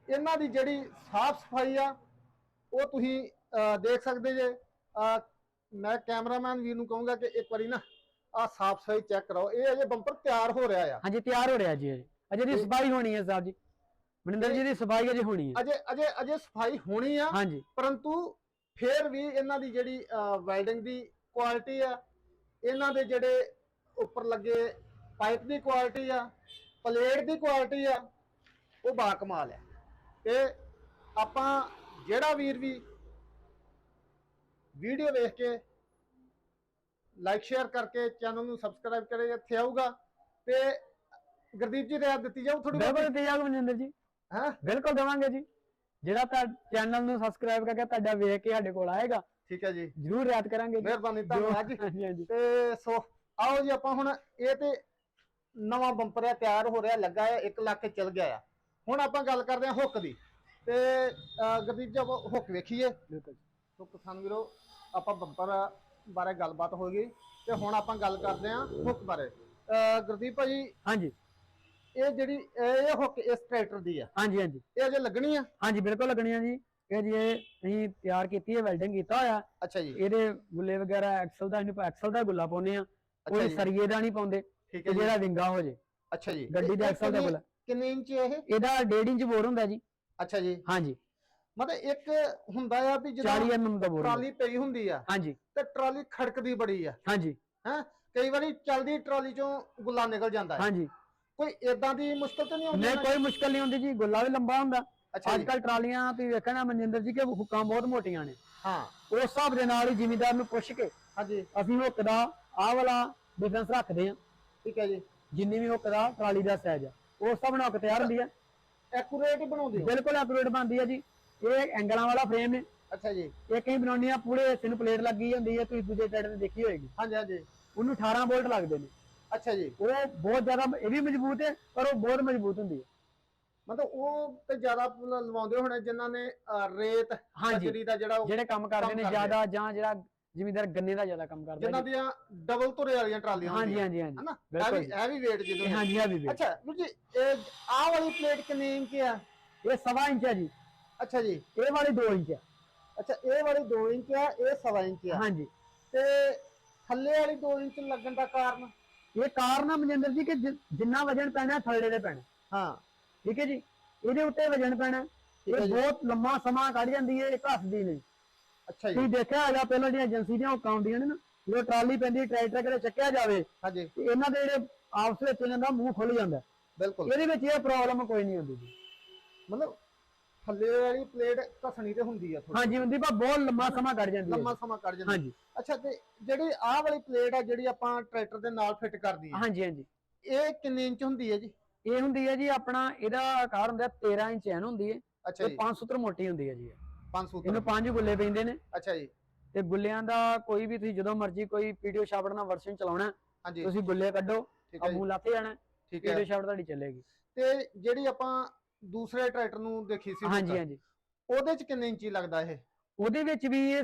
ਇਹਨਾਂ ਦੀ ਜਿਹੜੀ ਸਾਫ਼ ਸਫ਼ਾਈ ਆ ਉਹ ਤੁਸੀਂ ਦੇਖ ਸਕਦੇ ਜੇ। ਮੈਂ ਕੈਮਰਾਮੈਨ ਵੀਰ ਨੂੰ ਕਹੂੰਗਾ ਕਿ ਇੱਕ ਵਾਰੀ ਨਾ ਆ ਸਾਫ਼ ਸਫ਼ਾਈ ਚੈੱਕ ਕਰਾਓ। ਇਹ ਅਜੇ ਬੰਪਰ ਤਿਆਰ ਹੋ ਰਿਹਾ ਆ। ਹਾਂਜੀ ਤਿਆਰ ਹੋ ਰਿਹਾ ਜੀ ਅਜੇ ਦੀ ਸਫ਼ਾਈ ਹੋਣੀ ਹੈ ਸਾਹਿਬ ਜੀ। ਮਨਿੰਦਰ ਜੀ ਦੀ ਸਫ਼ਾਈ ਅਜੇ ਹੋਣੀ ਹੈ। ਅਜੇ ਅਜੇ ਅਜੇ ਸਫ਼ਾਈ ਹੋਣੀ ਆ। ਹਾਂਜੀ। ਪਰੰਤੂ ਫੇਰ ਵੀ ਇਹਨਾਂ ਦੀ ਜਿਹੜੀ ਵੈਲਡਿੰਗ ਦੀ ਕੁਆਲਿਟੀ ਆ ਇਹਨਾਂ ਦੇ ਜਿਹੜੇ ਉੱਪਰ ਲੱਗੇ ਪਾਈਪ ਦੀ ਕੁਆਲਿਟੀ ਆ ਪਲੇਟ ਦੀ ਕੁਆਲਿਟੀ ਆ ਉਹ ਬਾ ਕਮਾਲ ਆ। ਤੇ ਆਪਾਂ ਜਿਹੜਾ ਵੀਰ ਵੀ ਵੀਡੀਓ ਵੇਖ ਕੇ ਲਾਈਕ ਸ਼ੇਅਰ ਕਰਕੇ ਚੈਨਲ ਨੂੰ ਸਬਸਕ੍ਰਾਈਬ ਕਰੇ ਇੱਥੇ ਆਊਗਾ। ਤੇ ਗੁਰਦੀਪ ਜੀ ਰਿਆਦ ਦਿੱਤੀ ਜਾਊ ਥੋੜੀ ਬਿਲਕੁਲ ਤੇ ਜਾਗ ਮਨਿੰਦਰ ਜੀ। ਹਾਂ? ਬਿਲਕੁਲ ਦੇਵਾਂਗੇ ਜੀ। ਜਿਹੜਾ ਤਾਂ ਚੈਨਲ ਨੂੰ ਸਬਸਕ੍ਰਾਈਬ ਕਰਕੇ ਤੁਹਾਡਾ ਵੇਖ ਕੇ ਸਾਡੇ ਕੋਲ ਆਏਗਾ ਠੀਕ ਹੈ ਜੀ। ਜਰੂਰ ਯਾਦ ਕਰਾਂਗੇ ਜੀ। ਮਿਹਰਬਾਨੀ ਧੰਨਵਾਦ ਜੀ। ਹਾਂਜੀ ਹਾਂਜੀ। ਤੇ ਸੋ ਆਓ ਜੀ ਆਪਾਂ ਹੁਣ ਇਹ ਤੇ ਨਵਾਂ ਬੰਪਰ ਆ ਤਿਆਰ ਹੋ ਰਿਹਾ ਲੱਗਾ ਆ 1 ਲੱਖ ਚਲ ਗਿਆ ਆ। ਹੁਣ ਆਪਾਂ ਗੱਲ ਕਰਦੇ ਹਾਂ ਹੁੱਕ ਦੀ। ਤੇ ਅਹ, ਗੁਰਦੀਪ ਜੀ ਆਪਾਂ ਹੁੱਕ ਵੇਖੀਏ। ਬਿਲਕੁਲ ਸੋ ਕਿਸਾਨ ਵੀਰੋ ਆਪਾਂ ਬੰਪਰ ਬਾਰੇ ਗੱਲਬਾਤ ਹੋ ਗਈ ਤੇ ਹੁਣ ਆਪਾਂ ਗੱਲ ਕਰਦੇ ਹਾਂ ਹੁੱਕ ਬਾਰੇ। ਅਹ, ਗੁਰਦੀਪ ਭਾਜੀ ਹਾਂਜੀ। ਇਹ ਜਿਹੜੀ ਇਹ ਹੁੱਕ ਇਸ ਟਰੈਕਟਰ ਦੀ ਆ। ਹਾਂਜੀ ਹਾਂਜੀ। ਇਹ ਅਜੇ ਲੱਗਣੀ ਆ? ਹਾਂਜੀ ਬਿਲਕੁਲ ਲੱਗਣੀਆਂ ਜੀ। ਇਹ ਜੀ ਇਹ ਅਸੀਂ ਤਿਆਰ ਕੀਤੀ ਹੈ ਵੈਲਡਿੰਗ ਕੀਤਾ ਹੋਇਆ। ਅੱਛਾ ਜੀ। ਇਹਦੇ ਗੁੱਲੇ ਵਗੈਰਾ ਐਕਸਲ ਦਾ ਇਹਨੂੰ ਐਕਸਲ ਦਾ ਗੁੱਲਾ ਪਾਉਂਦੇ ਆ ਕੋਈ ਸਰੀਏ ਦਾ ਨਹੀਂ ਪਾਉਂਦੇ। ਠੀਕ ਹੈ ਜਿਹੜਾ ਵਿੰਗਾ ਹੋ ਜੇ। ਅੱਛਾ ਜੀ। ਗੱਡੀ ਦਾ ਐਕਸਲ ਦਾ ਗੁੱਲਾ। ਕਿੰਨੇ ਇੰਚ ਇਹ? ਇਹਦਾ 1.5 ਇੰਚ ਬੋਰ ਹੁੰਦਾ ਜੀ। ਅੱਛਾ ਜੀ। ਹਾਂਜੀ। ਮਤਲਬ ਇੱਕ ਹੁੰਦਾ ਆ ਵੀ ਜਦੋਂ 40 mm ਦਾ ਬੋਰ ਟਰਾਲੀ ਪਈ ਹੁੰਦੀ ਆ। ਹਾਂਜੀ। ਤੇ ਟਰਾਲੀ ਖੜਕਦੀ ਬੜੀ ਆ। ਹਾਂਜੀ। ਕਈ ਵਾਰੀ ਚੱਲਦੀ ਟਰਾਲੀ ਚੋਂ ਗੁੱਲਾ ਨਿਕਲ ਜਾਂਦਾ ਹੈ ਹਾਂਜੀ। ਕੋਈ ਏਦਾਂ ਦੀ ਮੁਸ਼ਕਲ ਤਾਂ ਨਹੀਂ ਆਉਂਦੀ ਨਹੀਂ? ਕੋਈ ਮੁਸ਼ਕਲ ਨਹੀਂ ਹੁੰਦੀ ਜੀ ਗੁੱਲਾ ਵੀ ਲੰਬਾ ਹੁੰਦਾ। ਅੱਜ ਕੱਲ ਟਰਾਲੀਆਂ ਤੁਸੀਂ ਵੇਖਣਾ ਮਨਜਿੰਦਰ ਜੀ ਕਿ ਹੁੱਕਾਂ ਬਹੁਤ ਮੋਟੀਆਂ ਨੇ। ਹਾਂ। ਉਸ ਹਿਸਾਬ ਦੇ ਨਾਲ ਹੀ ਜ਼ਿਮੀਦਾਰ ਨੂੰ ਪੁੱਛ ਕੇ ਹਾਂਜੀ। ਅਸੀਂ ਹੁੱਕ ਦਾ ਆਹ ਵਾਲਾ ਡਿਫਰੈਂਸ ਰੱਖਦੇ ਹਾਂ। ਠੀਕ ਹੈ ਜੀ। ਜਿੰਨੀ ਵੀ ਹੁੱਕ ਦਾ ਟਰਾਲੀ ਦਾ ਸਾਈਜ਼ ਆ ਉਸ ਹਿਸਾਬ ਨਾਲ ਹੁੱਕ ਤਿਆਰ ਹੁੰਦੀ ਆ। ਐਕੂਰੇਟ ਬਣਾਉਂਦੇ ਹੋ? ਬਿਲਕੁਲ ਐਕੂਰੇਟ ਬਣਦੀ ਆ ਜੀ। ਇਹ ਐਂਗਲਾਂ ਵਾਲਾ ਫਰੇਮ ਨੇ। ਅੱਛਾ ਜੀ। ਇਹ ਕਈ ਬਣਾਉਣੀ ਆ ਪੂਰੇ ਹਿੱਸੇ ਨੂੰ ਪਲੇਟ ਲੱਗੀ ਹੁੰਦੀ ਹੈ ਤੁਸੀਂ ਦੂਜੇ ਸਾਈਡ ਤੇ ਦੇਖੀ ਹੋਏਗੀ। ਹਾਂਜੀ ਹਾਂਜੀ। ਉਹਨੂੰ 18 ਵੋਲਟ ਲੱਗਦੇ ਨੇ। ਅੱਛਾ ਜੀ। ਉਹ ਬਹੁਤ ਜ਼ਿਆਦਾ ਇਹ ਵੀ ਮਜ਼ਬੂਤ ਹੈ ਪਰ ਉਹ ਬਹੁਤ ਮਜ਼ਬੂਤ ਹੁੰਦੀ ਹੈ। ਮਤਲਬ ਉਹ ਤੇ ਜ਼ਿਆਦਾ ਲਵਾਉਂਦੇ ਹੋਣੇ ਜਿਨ੍ਹਾਂ ਨੇ ਰੇਤ ਹਾਂਜੀ। ਬਜਰੀ ਦਾ ਜਿਹੜਾ ਜਿਹੜੇ ਕੰਮ ਕਰਦੇ ਨੇ ਆ। ਜ਼ਿਆਦਾ ਜਾਂ ਜਿਹੜਾ ਜ਼ਿਮੀਦਾਰ ਗੰਨੇ ਦਾ ਜ਼ਿਆਦਾ ਕੰਮ ਕਰਦਾ ਜਿਨ੍ਹਾਂ। ਦੀਆਂ ਡਬਲ ਧੁਰੇ ਵਾਲੀਆਂ ਟਰਾਲੀਆਂ ਹਾਂਜੀ ਹੁੰਦੀਆਂ। ਹਾਂਜੀ ਹਾਂਜੀ। ਹਨਾ? ਇਹ ਵੀ। ਇਹ weight ਜਦੋਂ ਇਹ ਹਾਂਜੀ ਆ ਵੀ ਵੀ ਅੱਛਾ ਵੀਰ ਜੀ ਇਹ ਆਹ ਵਾਲੀ ਪਲੇਟ ਕਿੰਨੇ ਇੰਚ ਆ? ਇਹ ਸਵਾ ਇੰਚ ਹੈ ਜੀ। ਅੱਛਾ ਜੀ। ਇਹ ਵਾਲੀ 2 ਇੰਚ ਹੈ ਅੱਛਾ ਇਹ ਵਾਲੀ 2 ਇੰਚ ਆ ਇਹ ਸਵਾ ਇੰਚ ਆ। ਹਾਂਜੀ। ਤੇ ਥੱਲੇ ਵਾਲੀ 2 ਇੰਚ ਲੱਗਣ ਦਾ ਕਾਰਨ? ਇਹ ਕਾਰਨ ਆ ਮਨਜਿੰਦਰ ਜੀ ਕਿ ਜਿੰਨਾ ਵਜਨ ਪੈਣਾ ਥੱਲੇ ਦੇ ਪੈਣਾ ਹਾਂ। ਠੀਕ ਹੈ ਜੀ? ਇਹਦੇ ਉੱਤੇ ਵਜਨ ਪੈਣਾ ਇਹ ਬਹੁਤ ਲੰਮਾ ਸਮਾਂ ਕੱਢ ਜਾਂਦੀ ਹੈ ਇਹ ਘਸਦੀ ਨਹੀਂ। ਅੱਛਾ ਜੀ। ਤੁਸੀਂ ਦੇਖਿਆ ਹੈਗਾ ਪਹਿਲਾਂ ਜਿਹੜੀਆਂ ਏਜੰਸੀ ਦੀਆਂ ਹੁੱਕਾਂ ਆਉਂਦੀਆਂ ਨੇ ਨਾ ਜਦੋਂ ਟਰਾਲੀ ਪੈਂਦੀ ਟਰੈਕਟਰ ਕਿਤੇ ਚੱਕਿਆ ਜਾਵੇ ਹਾਂਜੀ। ਇਹਨਾਂ ਦੇ ਜਿਹੜੇ ਆਪਸ ਵਿੱਚ ਇਹਨਾਂ ਦਾ ਮੂੰਹ ਖੁੱਲ ਜਾਂਦਾ। ਬਿਲਕੁਲ। ਇਹਦੇ ਵਿੱਚ ਇਹ ਪ੍ਰੋਬਲਮ ਕੋਈ ਨਹੀਂ ਹੁੰਦੀ ਜੀ। ਮਤਲਬ ਥੱਲੇ ਵਾਲੀ ਪਲੇਟ ਘਸਣੀ ਤੇ ਹੁੰਦੀ ਆ ਥੋੜੀ ਹਾਂਜੀ ਹੁੰਦੀ ਪਰ ਬਹੁਤ ਲੰਮਾ ਸਮਾਂ ਕੱਢ ਜਾਂਦੀ ਹੈ। ਲੰਮਾ ਸਮਾਂ ਕੱਢ ਜਾਂਦੀ। ਹਾਂਜੀ। ਅੱਛਾ ਤੇ ਜਿਹੜੀ ਆਹ ਵਾਲੀ ਪਲੇਟ ਆ ਜਿਹੜੀ ਆਪਾਂ ਟਰੈਕਟਰ ਦੇ ਨਾਲ ਫਿੱਟ ਕਰਦੀ ਆ ਹਾਂਜੀ ਹਾਂਜੀ। ਇਹ ਕਿੰਨੇ ਇੰਚ ਹੁੰਦੀ ਹੈ ਜੀ? ਇਹ ਹੁੰਦੀ ਹੈ ਜੀ ਆਪਣਾ ਇਹਦਾ ਆਕਾਰ ਹੁੰਦਾ 13 ਇੰਚ ਐਨ ਹੁੰਦੀ ਹੈ ਅੱਛਾ ਤੇ ਜੀ। 5 ਸੂਤਰ ਮੋਟੀ ਹੁੰਦੀ ਹੈ ਜੀ ਇਹ। 500 ਇਹਨੂੰ ਪੰਜ ਗੁੱਲੇ ਪੈਂਦੇ ਨੇ। ਅੱਛਾ ਜੀ। ਤੇ ਗੁੱਲਿਆਂ ਦਾ ਕੋਈ ਵੀ ਤੁਸੀਂ ਜਦੋਂ ਮਰਜ਼ੀ ਕੋਈ ਪੀਡੀਓ ਸ਼ਾਫਟ ਨਾਲ ਵਰਸ਼ਨ ਚਲਾਉਣਾ ਤੁਸੀਂ ਗੁੱਲੇ ਕੱਢੋ ਆ ਹੈ ਮੂੰਹ ਲਾਤੇ ਜਾਣਾ ਠੀਕ ਹੈ ਪੀਡੀਓ ਸ਼ਾਫਟ ਤੁਹਾਡੀ ਚੱਲੇਗੀ। ਤੇ ਜਿਹੜੀ ਆਪਾਂ ਦੂਸਰੇ ਟਰੈਕਟਰ ਨੂੰ ਦੇਖੀ ਸੀ ਹਾਂਜੀ ਹਾਂਜੀ। ਉਹਦੇ ਚ ਕਿੰਨੇ ਇੰਚੀ ਲੱਗਦਾ ਇਹ? ਉਹਦੇ ਵਿੱਚ ਵੀ ਇਹ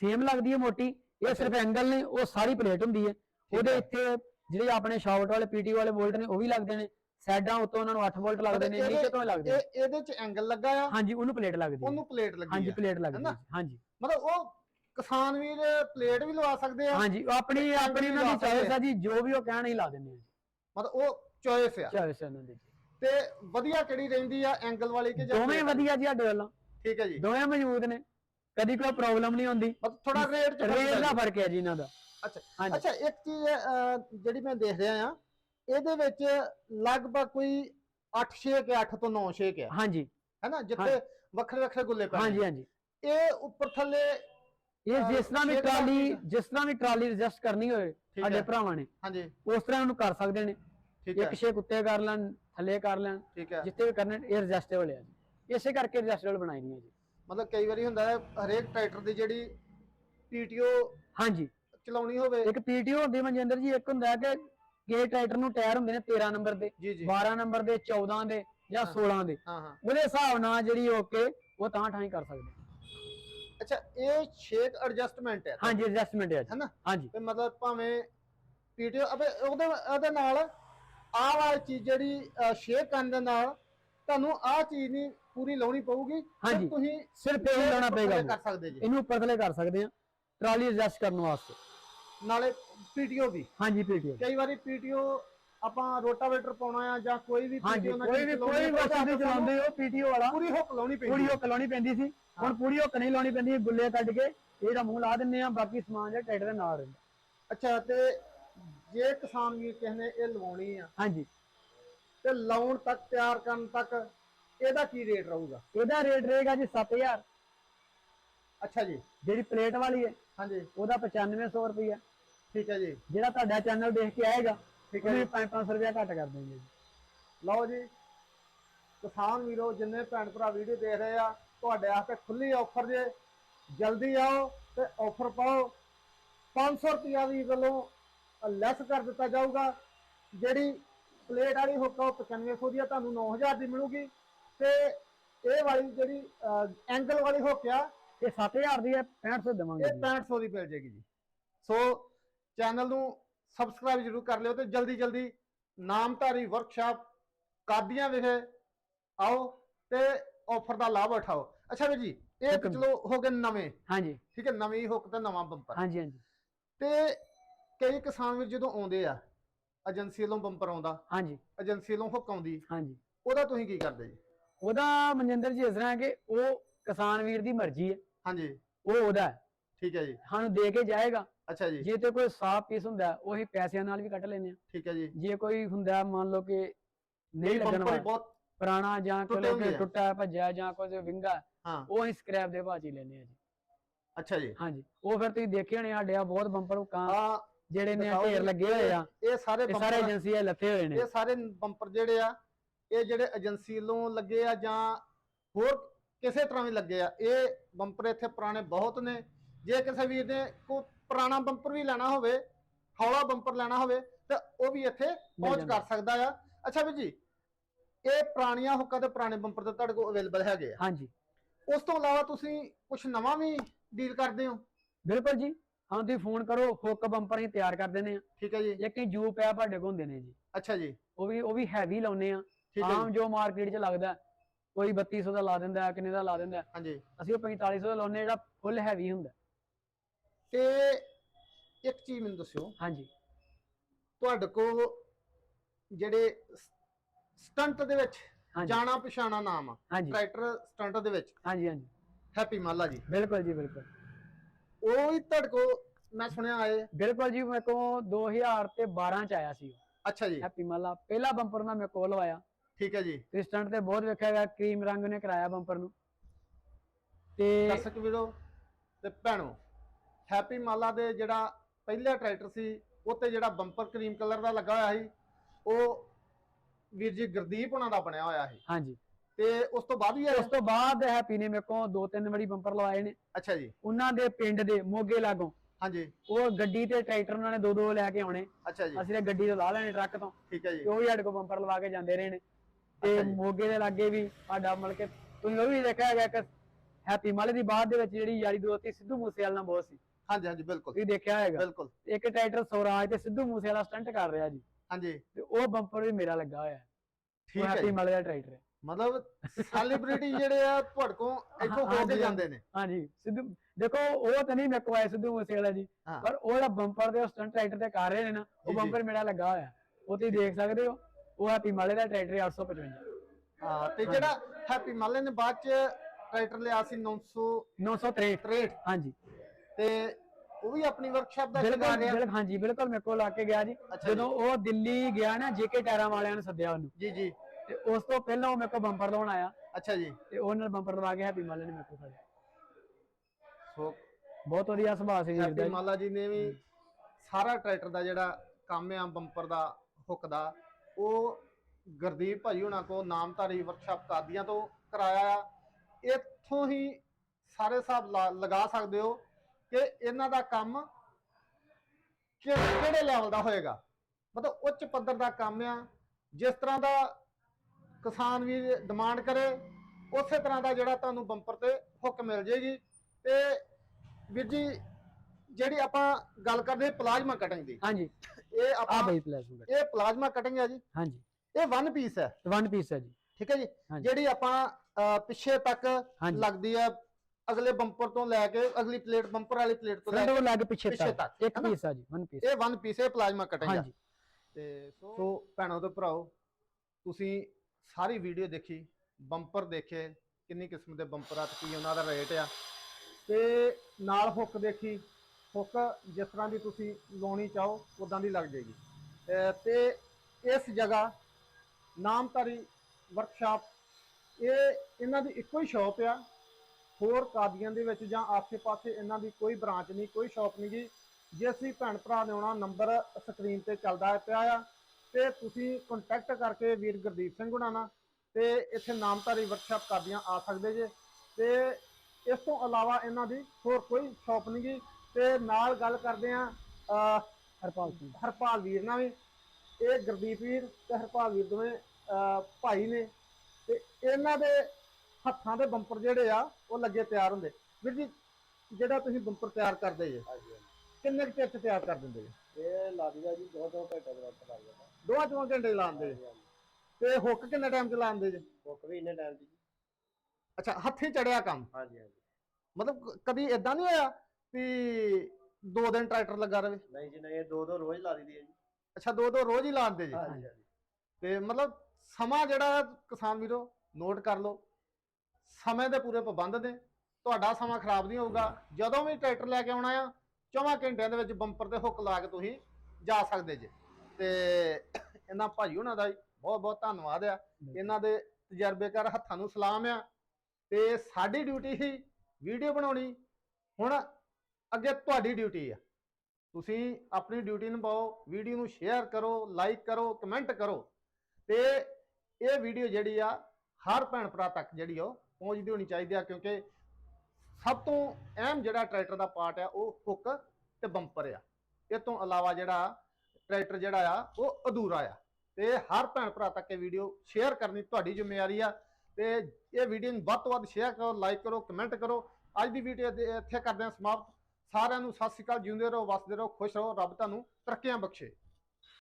ਸੇਮ ਲੱਗਦੀ ਹੈ ਮੋਟੀ ਇਹ ਸਿਰਫ ਐਂਗਲ ਨੇ ਉਹ ਸਾਰੀ ਪਲੇਟ ਹੁੰਦੀ ਹੈ। ਉਹਦੇ। ਇੱਥੇ ਜਿਹੜੇ ਆਪਣੇ ਸ਼ਾਫਟ ਵਾਲੇ ਪੀਟੀ ਵਾਲੇ ਬੋਲਟ ਨੇ ਉਹ ਵੀ ਲੱਗਦੇ ਨੇ। ਸਾਈਡਾਂ ਉੱਤੋਂ ਉਹਨਾਂ ਨੂੰ 8 ਵੋਲਟ ਲੱਗਦੇ ਨੇ ਨੀਚੇ ਤੋਂ ਲੱਗਦੇ ਨੇ। ਇਹ ਇਹਦੇ ਚ ਐਂਗਲ ਲੱਗਾ ਆ? ਹਾਂਜੀ ਉਹਨੂੰ ਪਲੇਟ ਲੱਗਦੀ ਹੈ। ਉਹਨੂੰ ਪਲੇਟ ਲੱਗੀ ਹਾਂਜੀ ਆ ਪਲੇਟ ਲੱਗਦੀ? ਹੈ ਹਾਂਜੀ। ਮਤਲਬ ਉਹ ਕਿਸਾਨ ਵੀਰ ਪਲੇਟ ਵੀ ਲਵਾ ਸਕਦੇ ਆ? ਹਾਂਜੀ ਆਪਣੀ ਆਪਣੀ ਉਹਨਾਂ ਦੀ ਚੋਇਸ ਆ? ਜੀ ਜੋ ਵੀ ਉਹ ਕਹਿਣ ਹੀ ਲਾ ਦਿੰਦੇ ਆ ਮਤਲਬ ਉਹ ਚੋਇਸ ਆ। ਚੋਇਸ ਉਹਨਾਂ ਦੀ। ਤੇ ਵਧੀਆ ਕਿਹੜੀ ਰਹਿੰਦੀ ਆ ਐਂਗਲ ਵਾਲੀ ਕਿ ਜਾਂ ਦੋਵੇਂ? ਵਧੀਆ ਜੀ ਸਾਡੇ ਵੱਲੋਂ। ਠੀਕ ਹੈ ਜੀ। ਦੋਵੇਂ ਮੌਜੂਦ ਨੇ। ਕਦੀ ਕੋਈ ਪ੍ਰੋਬਲਮ ਨਹੀਂ ਹੁੰਦੀ। ਮਤਲਬ ਥੋੜਾ ਰੇਟ ਚ ਫ਼ਰਕ ਰੇਟ ਦਾ। ਫ਼ਰਕ ਹੈ ਜੀ ਇਹਨਾਂ ਦਾ। ਅੱਛਾ, ਅੱਛਾ ਇੱਕ ਚੀਜ਼ ਜਿਹੜੀ ਮੈਂ ਦੇਖ ਰਿਹਾ ਆ ਇਹਦੇ ਵਿੱਚ ਲਗਭਗ ਕੋਈ 8 6 ਕੇ 8 ਤੋਂ 9 6 ਹੈ। ਹਾਂਜੀ। ਹੈਨਾ ਜਿੱਥੇ ਵੱਖਰੇ ਵੱਖਰੇ ਗੁੱਲੇ ਪੈ ਹਾਂਜੀ ਹਾਂਜੀ। ਇਹ ਉੱਪਰ ਥੱਲੇ ਇਹ ਜਿਸ ਤਰ੍ਹਾਂ ਵੀ ਟਰਾਲੀ। ਜਿਸ ਤਰ੍ਹਾਂ ਵੀ ਟਰਾਲੀ ਐਡਜਸਟ ਕਰਨੀ ਠੀਕ ਸਾਡੇ ਭਰਾਵਾਂ ਨੇ ਹਾਂਜੀ। ਉਸ ਤਰ੍ਹਾਂ ਉਹਨੂੰ ਕਰ ਸਕਦੇ ਨੇ। ਠੀਕ ਹੈ। ਇੱਕ ਛੇ ਕੁੱਤੇ ਕਰ ਲੈਣ ਥੱਲੇ ਕਰ ਲੈਣ ਠੀਕ ਹੈ। ਜਿੱਥੇ ਵੀ ਕਰਨੇ ਇਹ ਐਡਜਸਟੇਬਲ ਹੈ ਜੀ। ਇਸੇ ਕਰਕੇ ਐਡਜਸਟੇਬਲ ਬਣਾਈ ਨਹੀਂ ਹੈ ਜੀ। ਮਤਲਬ ਕਈ ਵਾਰੀ ਹੁੰਦਾ ਹੈ ਹਰੇਕ ਟਰੈਕਟਰ ਦੀ ਜਿਹੜੀ ਪੀਟੀਓ ਹਾਂਜੀ। ਚਲਾਉਣੀ ਹੋਵੇ। ਇੱਕ ਪੀਟੀਓ ਹੁੰਦੀ ਮਨਜਿੰਦਰ ਜੀ ਇੱਕ ਹੁੰਦਾ ਕਿ ਕਿਸੇ ਟਰੈਕਟਰ ਨੂੰ ਟਾਇਰ ਹੁੰਦੇ ਨੇ 13 ਨੰਬਰ ਦੇ ਜੀ ਜੀ। 12 ਨੰਬਰ ਦੇ 14 ਦੇ ਜਾਂ ਹਾਂ। 16 ਦੇ ਉਹਦੇ ਹਿਸਾਬ ਨਾਲ ਜਿਹੜੀ ਓਕੇ ਉਹ ਤਾਂ ਠਾਈ ਕਰ ਸਕਦੇ। ਅੱਛਾ ਇਹ ਛੇਕ ਐਡਜਸਟਮੈਂਟ ਹੈ। ਹਾਂਜੀ ਐਡਜਸਟਮੈਂਟ ਹੈ ਹੈਨਾ? ਹਾਂਜੀ। ਤੇ ਮਤਲਬ ਭਾਵੇਂ ਪੀਟੀਓ ਅਬੇ ਉਹਦੇ ਉਹਦੇ ਨਾਲ ਆਹ ਵਾਲੀ ਚੀਜ਼ ਜਿਹੜੀ ਸ਼ੇਕ ਕਰਨ ਦੇ ਨਾਲ ਤੁਹਾਨੂੰ ਆਹ ਚੀਜ਼ ਨਹੀਂ ਪੂਰੀ ਲਾਉਣੀ ਪਊਗੀ ਹਾਂਜੀ ਤੁਸੀਂ ਸਿਰਫ ਇਹ ਲਾਉਣਾ ਪਏਗਾ ਕਰ ਸਕਦੇ ਜੀ। ਇਹਨੂੰ ਉੱਪਰ ਥੱਲੇ ਕਰ ਸਕਦੇ ਆ ਟਰਾਲੀ ਐਡਜਸਟ ਕਰਨ ਵਾਸਤੇ। ਨਾਲੇ ਪੀਟੀਓ ਵੀ। ਹਾਂਜੀ ਪੀਟੀਓ। ਕਈ ਵਾਰੀ ਪੀਟੀਓ ਆਪਾਂ ਰੋਟਾਵੇਟਰ ਪਾਉਣਾ ਆ ਜਾਂ ਕੋਈ ਵੀ ਹਾਂਜੀ PTO ਨਾਲ ਕੋਈ ਵੀ ਚੀਜ਼ ਕੋਈ ਆ, ਵਸਤੂ ਚਲਾਉਂਦੇ ਹੋ ਪੀਟੀਓ ਵਾਲਾ। ਪੂਰੀ ਹੁੱਕ ਲਾਉਣੀ ਪੈਂਦੀ ਪੂਰੀ। ਹੁੱਕ ਲਾਉਣੀ ਪੈਂਦੀ ਸੀ। ਹੁਣ ਪੂਰੀ ਹੁੱਕ ਨਹੀਂ ਲਾਉਣੀ ਪੈਂਦੀ ਗੁੱਲੇ ਕੱਢ ਕੇ ਇਹਦਾ ਮੂੰਹ ਲਾ ਦਿੰਨੇ ਆ ਬਾਕੀ ਸਮਾਨ ਜਿਹੜਾ ਟਰੈਕਟਰ ਦੇ ਨਾਲ ਰਹਿੰਦਾ। ਅੱਛਾ ਤੇ ਜੇ ਕਿਸਾਨ ਵੀਰ ਕਿਸੇ ਨੇ ਇਹ ਲਵਾਉਣੀ ਆ ਹਾਂਜੀ। ਤੇ ਲਾਉਣ ਤੱਕ ਤਿਆਰ ਕਰਨ ਤੱਕ ਇਹਦਾ ਕੀ ਰੇਟ ਰਹੂਗਾ? ਇਹਦਾ ਰੇਟ ਰਹੇਗਾ ਜੀ 7000 ਅੱਛਾ ਜੀ। ਜਿਹੜੀ ਪਲੇਟ ਵਾਲੀ ਹੈ ਹਾਂਜੀ। ਉਹਦਾ 9500 ਰੁਪਇਆ ਠੀਕ ਹੈ ਜੀ। ਜਿਹੜਾ ਤੁਹਾਡਾ ਚੈਨਲ ਦੇਖ ਕੇ ਆਏਗਾ ਠੀਕ ਹੈ ਜੀ। 5-500 ਰੁਪਇਆ ਘੱਟ ਕਰ ਦੇਂਗੇ ਜੀ। ਲਓ ਜੀ ਕਿਸਾਨ ਵੀਰੋ ਜਿੰਨੇ ਭੈਣ ਭਰਾ ਵੀਡੀਓ ਦੇਖ ਰਹੇ ਆ ਤੁਹਾਡੇ ਵਾਸਤੇ ਖੁੱਲੀ ਆਫਰ ਜੇ। ਜਲਦੀ ਆਓ ਤੇ ਆਫਰ ਪਾਓ। 500 ਰੁਪਿਆ ਵੀ ਵੱਲੋਂ ਲੈਸ ਕਰ ਦਿੱਤਾ ਜਾਊਗਾ ਜਿਹੜੀ ਪਲੇਟ ਵਾਲੀ ਹੁੱਕ ਆ ਉਹ 9500 ਦੀ ਆ ਤੁਹਾਨੂੰ 9000 ਦੀ ਮਿਲੂਗੀ। ਤੇ ਇਹ ਵਾਲੀ ਜਿਹੜੀ ਐਂਗਲ ਵਾਲੀ ਹੁੱਕ ਆ ਇਹ 7000 ਦੀ ਹੈ 6500 ਦੇਵਾਂਗੇ ਇਹ ਜੀ। 6500 ਦੀ ਮਿਲ ਜੇਗੀ ਜੀ। ਸੋ ਚੈਨਲ ਨੂੰ ਸਬਸਕ੍ਰਾਈਬ ਜਰੂਰ ਕਰ ਲਿਓ ਤੇ ਜਲਦੀ ਜਲਦੀ ਨਾਮਧਾਰੀ ਵਰਕਸ਼ਾਪ ਕਾਦੀਆਂ ਵਿਖੇ ਆਓ ਤੇ ਆਫਰ ਦਾ ਲਾਭ ਉਠਾਓ। ਅੱਛਾ ਵੀਰ ਜੀ ਇਹ। ਚਲੋ ਹੋ ਗਏ ਨਵੇਂ। ਹਾਂਜੀ। ਠੀਕ ਹੈ ਨਵੀਂ ਹੁੱਕ ਤੇ ਨਵਾਂ ਬੰਪਰ ਹਾਂਜੀ ਹਾਂਜੀ। ਤੇ ਕਈ ਕਿਸਾਨ ਵੀਰ ਜਦੋਂ ਆਉਂਦੇ ਆ ਏਜੰਸੀ ਵੱਲੋਂ ਬੰਪਰ ਆਉਂਦਾ ਹਾਂਜੀ। ਏਜੰਸੀ ਵੱਲੋਂ ਹੁੱਕ ਆਉਂਦੀ। ਹਾਂਜੀ। ਉਹਦਾ ਤੁਸੀਂ ਕੀ ਕਰਦੇ ਜੀ? ਉਹਦਾ ਮਨਜਿੰਦਰ ਜੀ ਇਸ ਤਰ੍ਹਾਂ ਹੈ ਕਿ ਉਹ ਕਿਸਾਨ ਵੀਰ ਦੀ ਮਰਜ਼ੀ ਹੈ। ਹਾਂਜੀ। ਉਹ ਉਹਦਾ ਹੈ। ਠੀਕ ਹੈ ਜੀ। ਸਾਨੂੰ ਦੇ ਕੇ ਜਾਏਗਾ। ਅੱਛਾ ਜੀ। ਜੇ ਤੇ ਕੋਈ ਸਾਫ਼ ਪੀਸ ਹੁੰਦਾ ਹੈ, ਉਹੀ ਪੈਸਿਆਂ ਨਾਲ ਵੀ ਕੱਟ ਲੈਂਦੇ ਆ ਠੀਕ ਹੈ ਜੀ। ਜੇ ਕੋਈ ਹੁੰਦਾ ਮੰਨ ਲਓ ਕਿ ਨਹੀਂ ਲੱਗਣ ਬੰਪਰ ਹੀ ਵਾਲਾ ਬਹੁਤ ਪੁਰਾਣਾ ਜਾਂ ਟੁੱਟੇ ਚਲੋ ਹੁੰਦੇ ਆ। ਟੁੱਟਾ ਭੱਜਿਆ ਜਾਂ ਕੁਝ ਵਿੰਗਾ ਹਾਂ। ਉਹ ਅਸੀਂ ਸਕ੍ਰੈਪ ਦੇ ਭਾਅ 'ਚ ਹੀ ਲੈਂਦੇ ਆ ਜੀ। ਅੱਛਾ ਜੀ। ਹਾਂਜੀ। ਉਹ ਫਿਰ ਤੁਸੀਂ ਦੇਖੇ ਹੋਣੇ ਸਾਡੇ ਆ ਬਹੁਤ ਬੰਪਰ ਕਾਂ ਆ ਜਿਹੜੇ ਨੇ ਢੇਰ ਲੱਗੇ ਹੋਏ ਆ ਇਹ ਸਾਰੇ ਸਾਰੇ ਏਜੰਸੀਆਂ ਲੱਥੇ ਹੋਏ ਨੇ। ਇਹ ਸਾਰੇ ਬੰਪਰ ਜਿਹੜੇ ਆ ਇਹ ਜਿਹੜੇ ਏਜੰਸੀ ਵੱਲੋਂ ਲੱਗੇ ਆ ਜਾਂ ਹੋਰ ਕਿਸੇ ਤਰ੍ਹਾਂ ਵੀ ਲੱਗੇ ਆ ਇਹ ਬੰਪਰ ਇੱਥੇ ਪੁਰਾਣੇ ਬਹੁਤ ਨੇ। ਜੇ ਕਿਸੇ ਵੀਰ ਨੇ ਕੋਈ ਪੁਰਾਣਾ ਬੰਪਰ ਵੀ ਲੈਣਾ ਹੋਵੇ ਹੌਲਾ ਬੰਪਰ ਲੈਣਾ ਹੋਵੇ ਤਾਂ ਉਹ ਵੀ ਇੱਥੇ ਪਹੁੰਚ। ਕਰ ਸਕਦਾ ਆ। ਅੱਛਾ ਵੀਰ ਜੀ ਇਹ ਪੁਰਾਣੀਆਂ ਹੁੱਕਾਂ ਤੇ ਪੁਰਾਣੇ ਬੰਪਰ ਤੇ ਤੁਹਾਡੇ ਕੋਲ ਅਵੇਲੇਬਲ ਹੈਗੇ ਆ। ਹਾਂਜੀ। ਉਸ ਤੋਂ ਇਲਾਵਾ ਤੁਸੀਂ ਕੁਝ ਨਵਾਂ ਵੀ ਡੀਲ ਕਰਦੇ ਹੋ? ਬਿਲਕੁਲ ਜੀ। ਹਾਂ ਤੁਸੀਂ ਫੋਨ ਕਰੋ ਹੁੱਕ ਬੰਪਰ ਹੀ ਤਿਆਰ ਕਰ ਦਿੰਦੇ ਆ ਠੀਕ ਹੈ ਜੀ। ਇੱਕ ਜੂ ਪਿਆ ਸਾਡੇ ਕੋਲ ਹੁੰਦੇ ਨੇ ਜੀ। ਅੱਛਾ ਜੀ। ਉਹ ਵੀ ਉਹ ਵੀ ਹੈਵੀ ਲਾਉਨੇ ਆ ਠੀਕ ਹੈ ਆਮ ਜੀ। ਮਾਰਕੀਟ 'ਚ ਲੱਗਦਾ ਕੋਈ 3200 ਦਾ ਲਾ ਦਿੰਦਾ ਕਿੰਨੇ ਦਾ ਲਾ ਦਿੰਦਾ। ਹਾਂਜੀ। ਅਸੀਂ ਉਹ 4500 ਦਾ ਲਾਉਨੇ ਜਿਹੜਾ ਫੁੱਲ ਹੈਵੀ ਹੁੰਦਾ। ਤੇ ਇੱਕ ਚੀਜ਼ ਮੈਨੂੰ ਦੱਸਿਓ। ਹਾਂਜੀ। ਤੁਹਾਡੇ ਕੋਲ ਜਿਹੜੇ ਸਟੰਟ ਦੇ ਵਿੱਚ ਹਾਂਜੀ। ਜਾਣਾ ਪਛਾਣਾ ਨਾਮ ਆ। ਹਾਂਜੀ। ਟਰੈਕਟਰ ਸਟੰਟ ਦੇ ਵਿੱਚ। ਹਾਂਜੀ ਹਾਂਜੀ। ਹੈਪੀ ਮਾਲਾ ਜੀ। ਬਿਲਕੁਲ ਜੀ ਬਿਲਕੁਲ। ਉਹ ਹੀ ਤੁਹਾਡੇ ਕੋਲ ਮੈਂ ਸੁਣਿਆ ਆਏ। ਬਿਲਕੁਲ ਜੀ ਮੇਰੇ ਕੋਲ 2000 ਤੇ 12 ਚ ਆਇਆ ਸੀ ਅੱਛਾ ਜੀ। ਹੈਪੀ ਮਾਲਾ ਪਹਿਲਾ ਬੰਪਰ ਮੈਂ ਮੇਰੇ ਕੋਲ ਲਵਾਇਆ। ਠੀਕ ਹੈ ਜੀ। ਸਟੰਟ ਤੇ ਬਹੁਤ ਵੇਖਿਆ ਗਿਆ ਕਰੀਮ ਰੰਗ ਨੇ ਕਰਾਇਆ ਬੰਪਰ ਨੂੰ। ਤੇ ਦਰਸ਼ਕ ਵੀਰੋ ਤੇ ਭੈਣੋ ਹੈਪੀ ਮਾਲਾ ਦੇ ਜਿਹੜਾ ਪਹਿਲਾ ਟਰੈਕਟਰ ਸੀ ਉਹ ਤੇ ਜਿਹੜਾ ਬੰਪਰ ਕਰੀਮ ਕਲਰ ਦਾ ਲੱਗਾ ਹੋਇਆ ਸੀ ਉਹ ਵੀਰ ਜੀ ਗੁਰਦੀਪ ਉਹਨਾਂ ਦਾ ਬਣਿਆ ਹੋਇਆ ਸੀ। ਹਾਂਜੀ। ਤੇ ਉਸ ਤੋਂ ਬਾਅਦ ਵੀ ਉਸ ਤੋਂ ਬਾਅਦ ਹੈਪੀ ਨੇ ਮੇਰੇ ਕੋਲ ਦੋ ਤਿੰਨ ਵਾਰੀ ਬੰਪਰ ਲਵਾਏ ਨੇ। ਅੱਛਾ ਜੀ। ਉਹਨਾਂ ਦੇ ਪਿੰਡ ਦੇ ਮੋਗੇ ਲਾਗੋਂ। ਹਾਂਜੀ। ਉਹ ਗੱਡੀ ਤੇ ਟਰੈਕਟਰ ਉਹਨਾਂ ਨੇ ਦੋ ਦੋ ਲੈ ਕੇ ਆਉਣੇ। ਅੱਛਾ ਜੀ। ਅਸੀਂ ਤੇ ਗੱਡੀ ਤੋਂ ਲਾ ਲੈਣੇ ਟਰੱਕ ਤੋਂ। ਠੀਕ ਹੈ ਜੀ। ਉਹ ਵੀ ਸਾਡੇ ਕੋਲ ਬੰਪਰ ਲਵਾ ਕੇ ਜਾਂਦੇ ਰਹੇ ਨੇ। ਤੇ। ਮੋਗੇ ਦੇ ਲਾਗੇ ਵੀ ਸਾਡਾ ਮਤਲਬ ਕਿ ਤੁਸੀਂ ਉਹ ਵੀ ਦੇਖਿਆ ਹੈਗਾ ਕਿ ਹੈਪੀ ਮਾਲੇ ਦੀ ਬਾਅਦ ਦੇ ਵਿੱਚ ਜਿਹੜੀ ਯਾਰੀ ਦੋਸਤੀ ਸਿੱਧੂ ਮੂਸੇਵਾਲ ਨਾਲ ਬਹੁਤ ਸੀ। ਹਾਂਜੀ ਹਾਂਜੀ ਬਿਲਕੁਲ। ਤੁਸੀਂ ਦੇਖਿਆ ਹੈਗਾ ਬਿਲਕੁਲ। ਇੱਕ ਟਰੈਕਟਰ ਸਵਰਾਜ ਤੇ ਸਿੱਧੂ ਮੂਸੇਵਾਲਾ ਸਟੰਟ ਕਰ ਰਿਹਾ ਜੀ। ਹਾਂਜੀ। ਤੇ ਉਹ ਬੰਪਰ ਵੀ ਮੇਰਾ ਲੱਗਾ ਹੋਇਆ। ਹੈ ਠੀਕ ਹੈ ਹੈਪੀ। ਮਾਲੇ ਦਾ ਟਰੈਕਟਰ ਹੈ। ਮਤਲਬ ਸੈਲੀਬ੍ਰਿਟੀ ਜਿਹੜੇ ਆ ਤੁਹਾਡੇ ਕੋਲ ਇੱਥੋਂ ਹੋ ਕੇ ਜਾਂਦੇ ਨੇ। ਹਾਂਜੀ ਸਿੱਧੂ। ਦੇਖੋ ਉਹ ਤਾਂ ਨਹੀਂ ਆਏ ਸਿੱਧੂ ਮੂਸੇਵਾਲਾ ਜੀ। ਪਰ ਉਹ ਜਿਹੜਾ ਬੰਪਰ ਦੇ ਸਟੰਟ ਟਰੈਕਟਰ ਤੇ ਕਰ ਰਹੇ ਨੇ ਨਾ ਉਹ। ਬੰਪਰ ਮੇਰਾ ਲੱਗਾ ਹੋਇਆ। ਉਹ ਤੁਸੀਂ ਦੇਖ ਸਕਦੇ ਹੋ ਉਹ ਹੈਪੀ ਮਾਲੇ ਦਾ ਟਰੈਕਟਰ ਹੈ 855 ਹਾਂ ਤੇ ਜਿਹੜਾ ਹੈਪੀ ਮਾਲੇ ਨੇ ਬਾਅਦ ਚ ਟਰੈਕਟਰ ਲਿਆ ਸੀ 963 963 ਹਾਂਜੀ। ਤੇ ਉਹ ਵੀ ਆਪਣੀ ਵਰਕਸ਼ਾਪ ਦਾ ਚਲਾ ਰਿਹਾ। ਬਿਲਕੁਲ ਹਾਂਜੀ ਬਿਲਕੁਲ ਮੇਰੇ ਕੋਲ ਲਾ ਕੇ ਗਿਆ ਜੀ। ਜਦੋਂ ਉਹ ਦਿੱਲੀ ਗਿਆ ਨਾ ਜੇਕੇ ਟਾਇਰਾਂ ਵਾਲਿਆਂ ਨੇ ਸੱਦਿਆ ਉਹਨੂੰ। ਜੀ ਜੀ। ਤੇ ਉਸ ਤੋਂ ਪਹਿਲਾਂ ਉਹ ਮੇਰੇ ਕੋਲ ਬੰਪਰ ਲਾਉਣ ਆਇਆ। ਅੱਛਾ ਜੀ। ਤੇ ਉਹ ਨਾਲ ਬੰਪਰ ਲਵਾ ਕੇ ਹੈਪੀ ਮਾਲੇ ਨੇ ਮੇਰੇ ਕੋਲ ਖੜਿਆ ਸੋ ਬਹੁਤ ਵਧੀਆ ਸੁਭਾਅ ਸੀ ਵੀਰ ਹੈਪੀ। ਮਾਲਾ ਜੀ ਨੇ ਵੀ ਸਾਰਾ ਟਰੈਕਟਰ ਦਾ ਜਿਹੜਾ ਕੰਮ ਆ ਬੰਪਰ ਦਾ ਹੁੱਕ ਦਾ ਉਹ ਗੁਰਦੀਪ ਭਾਈ ਹੁਣਾਂ ਕੋ ਨਾਮਧਾਰੀ ਵਰਕਸ਼ਾਪ ਕਾਦੀਆਂ ਤੋਂ ਕਰਾਇਆ ਆ। ਇੱਥੋਂ ਹੀ ਸਾਰੇ ਹਿਸਾਬ ਲਾ- ਲਗਾ ਸਕਦੇ ਹੋ ਕਿ ਇਹਨਾਂ ਦਾ ਕੰਮ ਕਿ- ਕਿਹੜੇ ਲੈਵਲ ਦਾ ਹੋਏਗਾ? ਮਤਲਬ ਉੱਚ ਪੱਧਰ ਦਾ ਕੰਮ ਆ। ਜਿਸ ਤਰ੍ਹਾਂ ਦਾ ਕਿਸਾਨ ਵੀ ਡਿਮਾਂਡ ਕਰੇ ਉਸੇ ਤਰ੍ਹਾਂ ਦਾ ਜਿਹੜਾ ਤੁਹਾਨੂੰ ਬੰਪਰ ਤੇ ਹੁੱਕ ਮਿਲ ਜੇਗੀ ਤੇ ਵੀਰ ਜੀ ਜਿਹੜੀ ਆਪਾਂ ਗੱਲ ਕਰਦੇ ਪਲਾਜ਼ਮਾ ਕਟਿੰਗ ਦੀ ਹਾਂਜੀ। ਇਹ ਆ ਆਪਾਂ ਬਈ ਪਲੇਸ ਇਹ ਪਲਾਜ਼ਮਾ ਕਟਿੰਗ ਹੈ ਜੀ। ਹਾਂਜੀ। ਇਹ ਵਨ ਪੀਸ ਹੈ। ਵਨ ਪੀਸ ਹੈ ਜੀ। ਠੀਕ ਹੈ ਜੀ? ਹਾਂਜੀ। ਜਿਹੜੀ ਆਪਾਂ ਪਿੱਛੇ ਤੱਕ ਹਾਂਜੀ। ਲੱਗਦੀ ਹੈ ਅਗਲੇ ਬੰਪਰ ਤੋਂ ਲੈ ਕੇ ਅਗਲੀ ਪਲੇਟ ਬੰਪਰ ਵਾਲੀ ਪਲੇਟ ਤੋਂ ਲੈ ਫਰੰਟ ਕੇ ਲੱਗ ਪਿੱਛੇ ਪਿੱਛੇ ਤੱਕ। ਤੱਕ, ਇੱਕ ਹਨਾ? ਪੀਸ ਆ ਜੀ ਵਨ ਪੀਸ ਇਹ ਵਨ ਪੀਸ ਹੈ ਪਲਾਜ਼ਮਾ ਕਟਿੰਗ ਹੈ ਹਾਂਜੀ। ਤੇ ਸੋ ਭੈਣੋ ਤੇ ਭਰਾਓ ਤੁਸੀਂ ਸਾਰੀ ਵੀਡੀਓ ਦੇਖੀ ਬੰਪਰ ਦੇਖੇ, ਕਿੰਨੀ ਕਿਸਮ ਦੇ ਬੰਪਰ ਆ ਤੇ ਕੀ ਉਹਨਾਂ ਦਾ ਰੇਟ ਆ। ਤੇ ਨਾਲ ਹੁੱਕ ਦੇਖੀ ਹੁੱਕ ਜਿਸ ਤਰ੍ਹਾਂ ਦੀ ਤੁਸੀਂ ਲਾਉਣੀ ਚਾਹੋ ਉਦਾਂ ਦੀ ਲੱਗ ਜਾਏਗੀ। ਅਹ ਤੇ ਇਸ ਜਗ੍ਹਾ ਨਾਮਧਾਰੀ ਵਰਕਸ਼ਾਪ ਇਹ ਇਹਨਾਂ ਦੀ ਇੱਕੋ ਹੀ ਸ਼ਾਪ ਆ। ਹੋਰ ਕਾਦੀਆਂ ਦੇ ਵਿੱਚ ਜਾਂ ਆਸੇ-ਪਾਸੇ ਇਹਨਾਂ ਦੀ ਕੋਈ ਬ੍ਰਾਂਚ ਨਹੀਂ, ਕੋਈ ਸ਼ਾਪ ਨਹੀਂ ਜੀ ਜੇ ਅਸੀਂ ਭੈਣ ਭਰਾ ਨੇ ਆਉਣਾ ਨੰਬਰ ਸਕਰੀਨ ਤੇ ਚੱਲਦਾ ਪਿਆ ਆ। ਤੇ ਤੁਸੀਂ ਕੰਟੈਕਟ ਕਰਕੇ ਵੀਰ ਗੁਰਦੀਪ ਸਿੰਘ ਹੁਣਾਂ ਨਾਲ ਤੇ ਇੱਥੇ ਨਾਮਧਾਰੀ ਵਰਕਸ਼ਾਪ ਕਰਦੀਆਂ ਆ ਸਕਦੇ ਜੇ। ਤੇ ਇਸ ਤੋਂ ਇਲਾਵਾ ਇਹਨਾਂ ਦੀ ਹੋਰ ਕੋਈ ਸ਼ਾਪ ਨਹੀਂ ਗੀ। ਤੇ ਨਾਲ ਗੱਲ ਕਰਦੇ ਆ ਹਰਪਾਲ ਸਿੰਘ। ਹਰਪਾਲ ਵੀਰ ਨਾਲ ਵੀ। ਇਹ ਗੁਰਦੀਪ ਵੀਰ ਤੇ ਹਰਪਾਲ ਵੀਰ ਦੋਵੇਂ ਭਾਈ ਨੇ। ਤੇ ਇਹਨਾਂ ਦੇ ਹੱਥਾਂ ਦੇ ਬੰਪਰ ਜਿਹੜੇ ਆ ਉਹ ਲੱਗੇ ਤਿਆਰ ਹੁੰਦੇ। ਵੀਰ ਜੀ ਜਿਹੜਾ ਤੁਸੀਂ ਬੰਪਰ ਤਿਆਰ ਕਰਦੇ ਜੇ ਕਿੰਨੇ ਚਿਰ ਚ ਤਿਆਰ ਕਰ ਦਿੰਦੇ ਜੇ? ਇਹ ਲਾ ਦਿਆ ਜੀ ਦੋ ਦੋ ਘੰਟੇ ਦੇ ਵਿੱਚ ਲੱਗ ਜਾਂਦਾ ਦੋਵਾਂ ਚੋਂ ਘੰਟੇ ਲਾਉਂਦੇ ਜੇ ਤੇ ਹੁੱਕ ਕਿੰਨੇ ਟਾਈਮ ਚ ਲਾਉਂਦੇ ਜੇ? ਹੁੱਕ ਵੀ ਇੰਨੇ ਟਾਈਮ ਦੀ ਅੱਛਾ ਹੱਥੀ ਚੜਿਆ ਕੰਮ? ਹਾਂਜੀ ਹਾਂਜੀ। ਮਤਲਬ ਕ- ਕਦੀ ਇਦਾਂ ਨਹੀਂ ਹੋਇਆ ਵੀ ਦੋ ਦਿਨ ਟਰੈਕਟਰ ਲੱਗਾ ਰਵੇ? ਨਹੀਂ ਜੀ ਨਹੀਂ ਇਹ ਦੋ ਦੋ ਰੋਜ਼ ਲਾ ਦਿੰਦੀ ਹੈ ਜੀ। ਅੱਛਾ ਦੋ ਦੋ ਰੋਜ਼ ਹੀ ਲਾਉਂਦੇ ਜੀ? ਹਾਂਜੀ ਹਾਂਜੀ। ਤੇ ਮਤਲਬ ਸਮਾਂ ਜਿਹੜਾ ਕਿਸਾਨ ਵੀਰੋ ਨੋਟ ਕਰ ਲਓ। ਸਮੇਂ ਦੇ ਪੂਰੇ ਪਾਬੰਦ ਨੇ। ਤੁਹਾਡਾ ਸਮਾਂ ਖਰਾਬ ਨਹੀਂ ਹੋਊਗਾ। ਜਦੋਂ ਵੀ ਟਰੈਕਟਰ ਲੈ ਕੇ ਆਉਣਾ ਆ ਚੌਵਾਂ ਘੰਟਿਆਂ ਦੇ ਵਿੱਚ ਬੰਪਰ ਤੇ ਹੁੱਕ ਲਾ ਕੇ ਤੁਸੀਂ ਜਾ ਸਕਦੇ ਜੇ। ਤੇ ਇਹਨਾਂ ਭਾਈ ਉਹਨਾਂ ਦਾ ਬਹੁਤ ਬਹੁਤ ਧੰਨਵਾਦ ਆ। ਇਹਨਾਂ ਦੇ ਤਜਰਬੇਕਾਰ ਹੱਥਾਂ ਨੂੰ ਸਲਾਮ ਆ। ਤੇ ਸਾਡੀ ਡਿਊਟੀ ਸੀ ਵੀਡੀਓ ਬਣਾਉਣੀ। ਹੁਣ ਅੱਗੇ ਤੁਹਾਡੀ ਡਿਊਟੀ ਆ। ਤੁਸੀਂ ਆਪਣੀ ਡਿਊਟੀ ਨਿਭਾਓ ਵੀਡੀਓ ਨੂੰ ਸ਼ੇਅਰ ਕਰੋ ਲਾਈਕ ਕਰੋ ਕਮੈਂਟ ਕਰੋ। ਤੇ ਇਹ ਵੀਡੀਓ ਜਿਹੜੀ ਆ ਹਰ ਭੈਣ ਭਰਾ ਤੱਕ ਜਿਹੜੀ ਉਹ ਪਹੁੰਚਦੀ ਹੋਣੀ ਚਾਹੀਦੀ ਆ ਕਿਉਂਕਿ ਸਭ ਤੋਂ ਅਹਿਮ ਜਿਹੜਾ ਟਰੈਕਟਰ ਦਾ ਪਾਰਟ ਆ, ਉਹ ਹੁੱਕ ਤੇ ਬੰਪਰ ਆ। ਇਹ ਤੋਂ ਇਲਾਵਾ ਜਿਹੜਾ ਟਰੈਕਟਰ ਜਿਹੜਾ ਆ, ਉਹ ਅਧੂਰਾ ਆ। ਤੇ ਹਰ ਭੈਣ ਭਰਾ ਤੱਕ ਇਹ ਵੀਡੀਓ ਸ਼ੇਅਰ ਕਰਨੀ ਤੁਹਾਡੀ ਜ਼ਿੰਮੇਵਾਰੀ ਆ। ਤੇ ਇਹ ਵੀਡੀਓ ਨੂੰ ਵੱਧ ਤੋਂ ਵੱਧ ਸ਼ੇਅਰ ਕਰੋ, ਲਾਈਕ ਕਰੋ, ਕਮੈਂਟ ਕਰੋ। ਅੱਜ ਦੀ ਵੀਡੀਓ ਇੱਥੇ ਕਰਦੇ ਹਾਂ ਸਮਾਪਤ। ਸਾਰਿਆਂ ਨੂੰ ਸਤਿ ਸ਼੍ਰੀ ਅਕਾਲ, ਜਿਉਂਦੇ ਰਹੋ, ਵਸਦੇ ਰਹੋ, ਖੁਸ਼ ਰਹੋ, ਰੱਬ ਤੁਹਾਨੂੰ ਤਰੱਕੀਆਂ ਬਖਸ਼ੇ।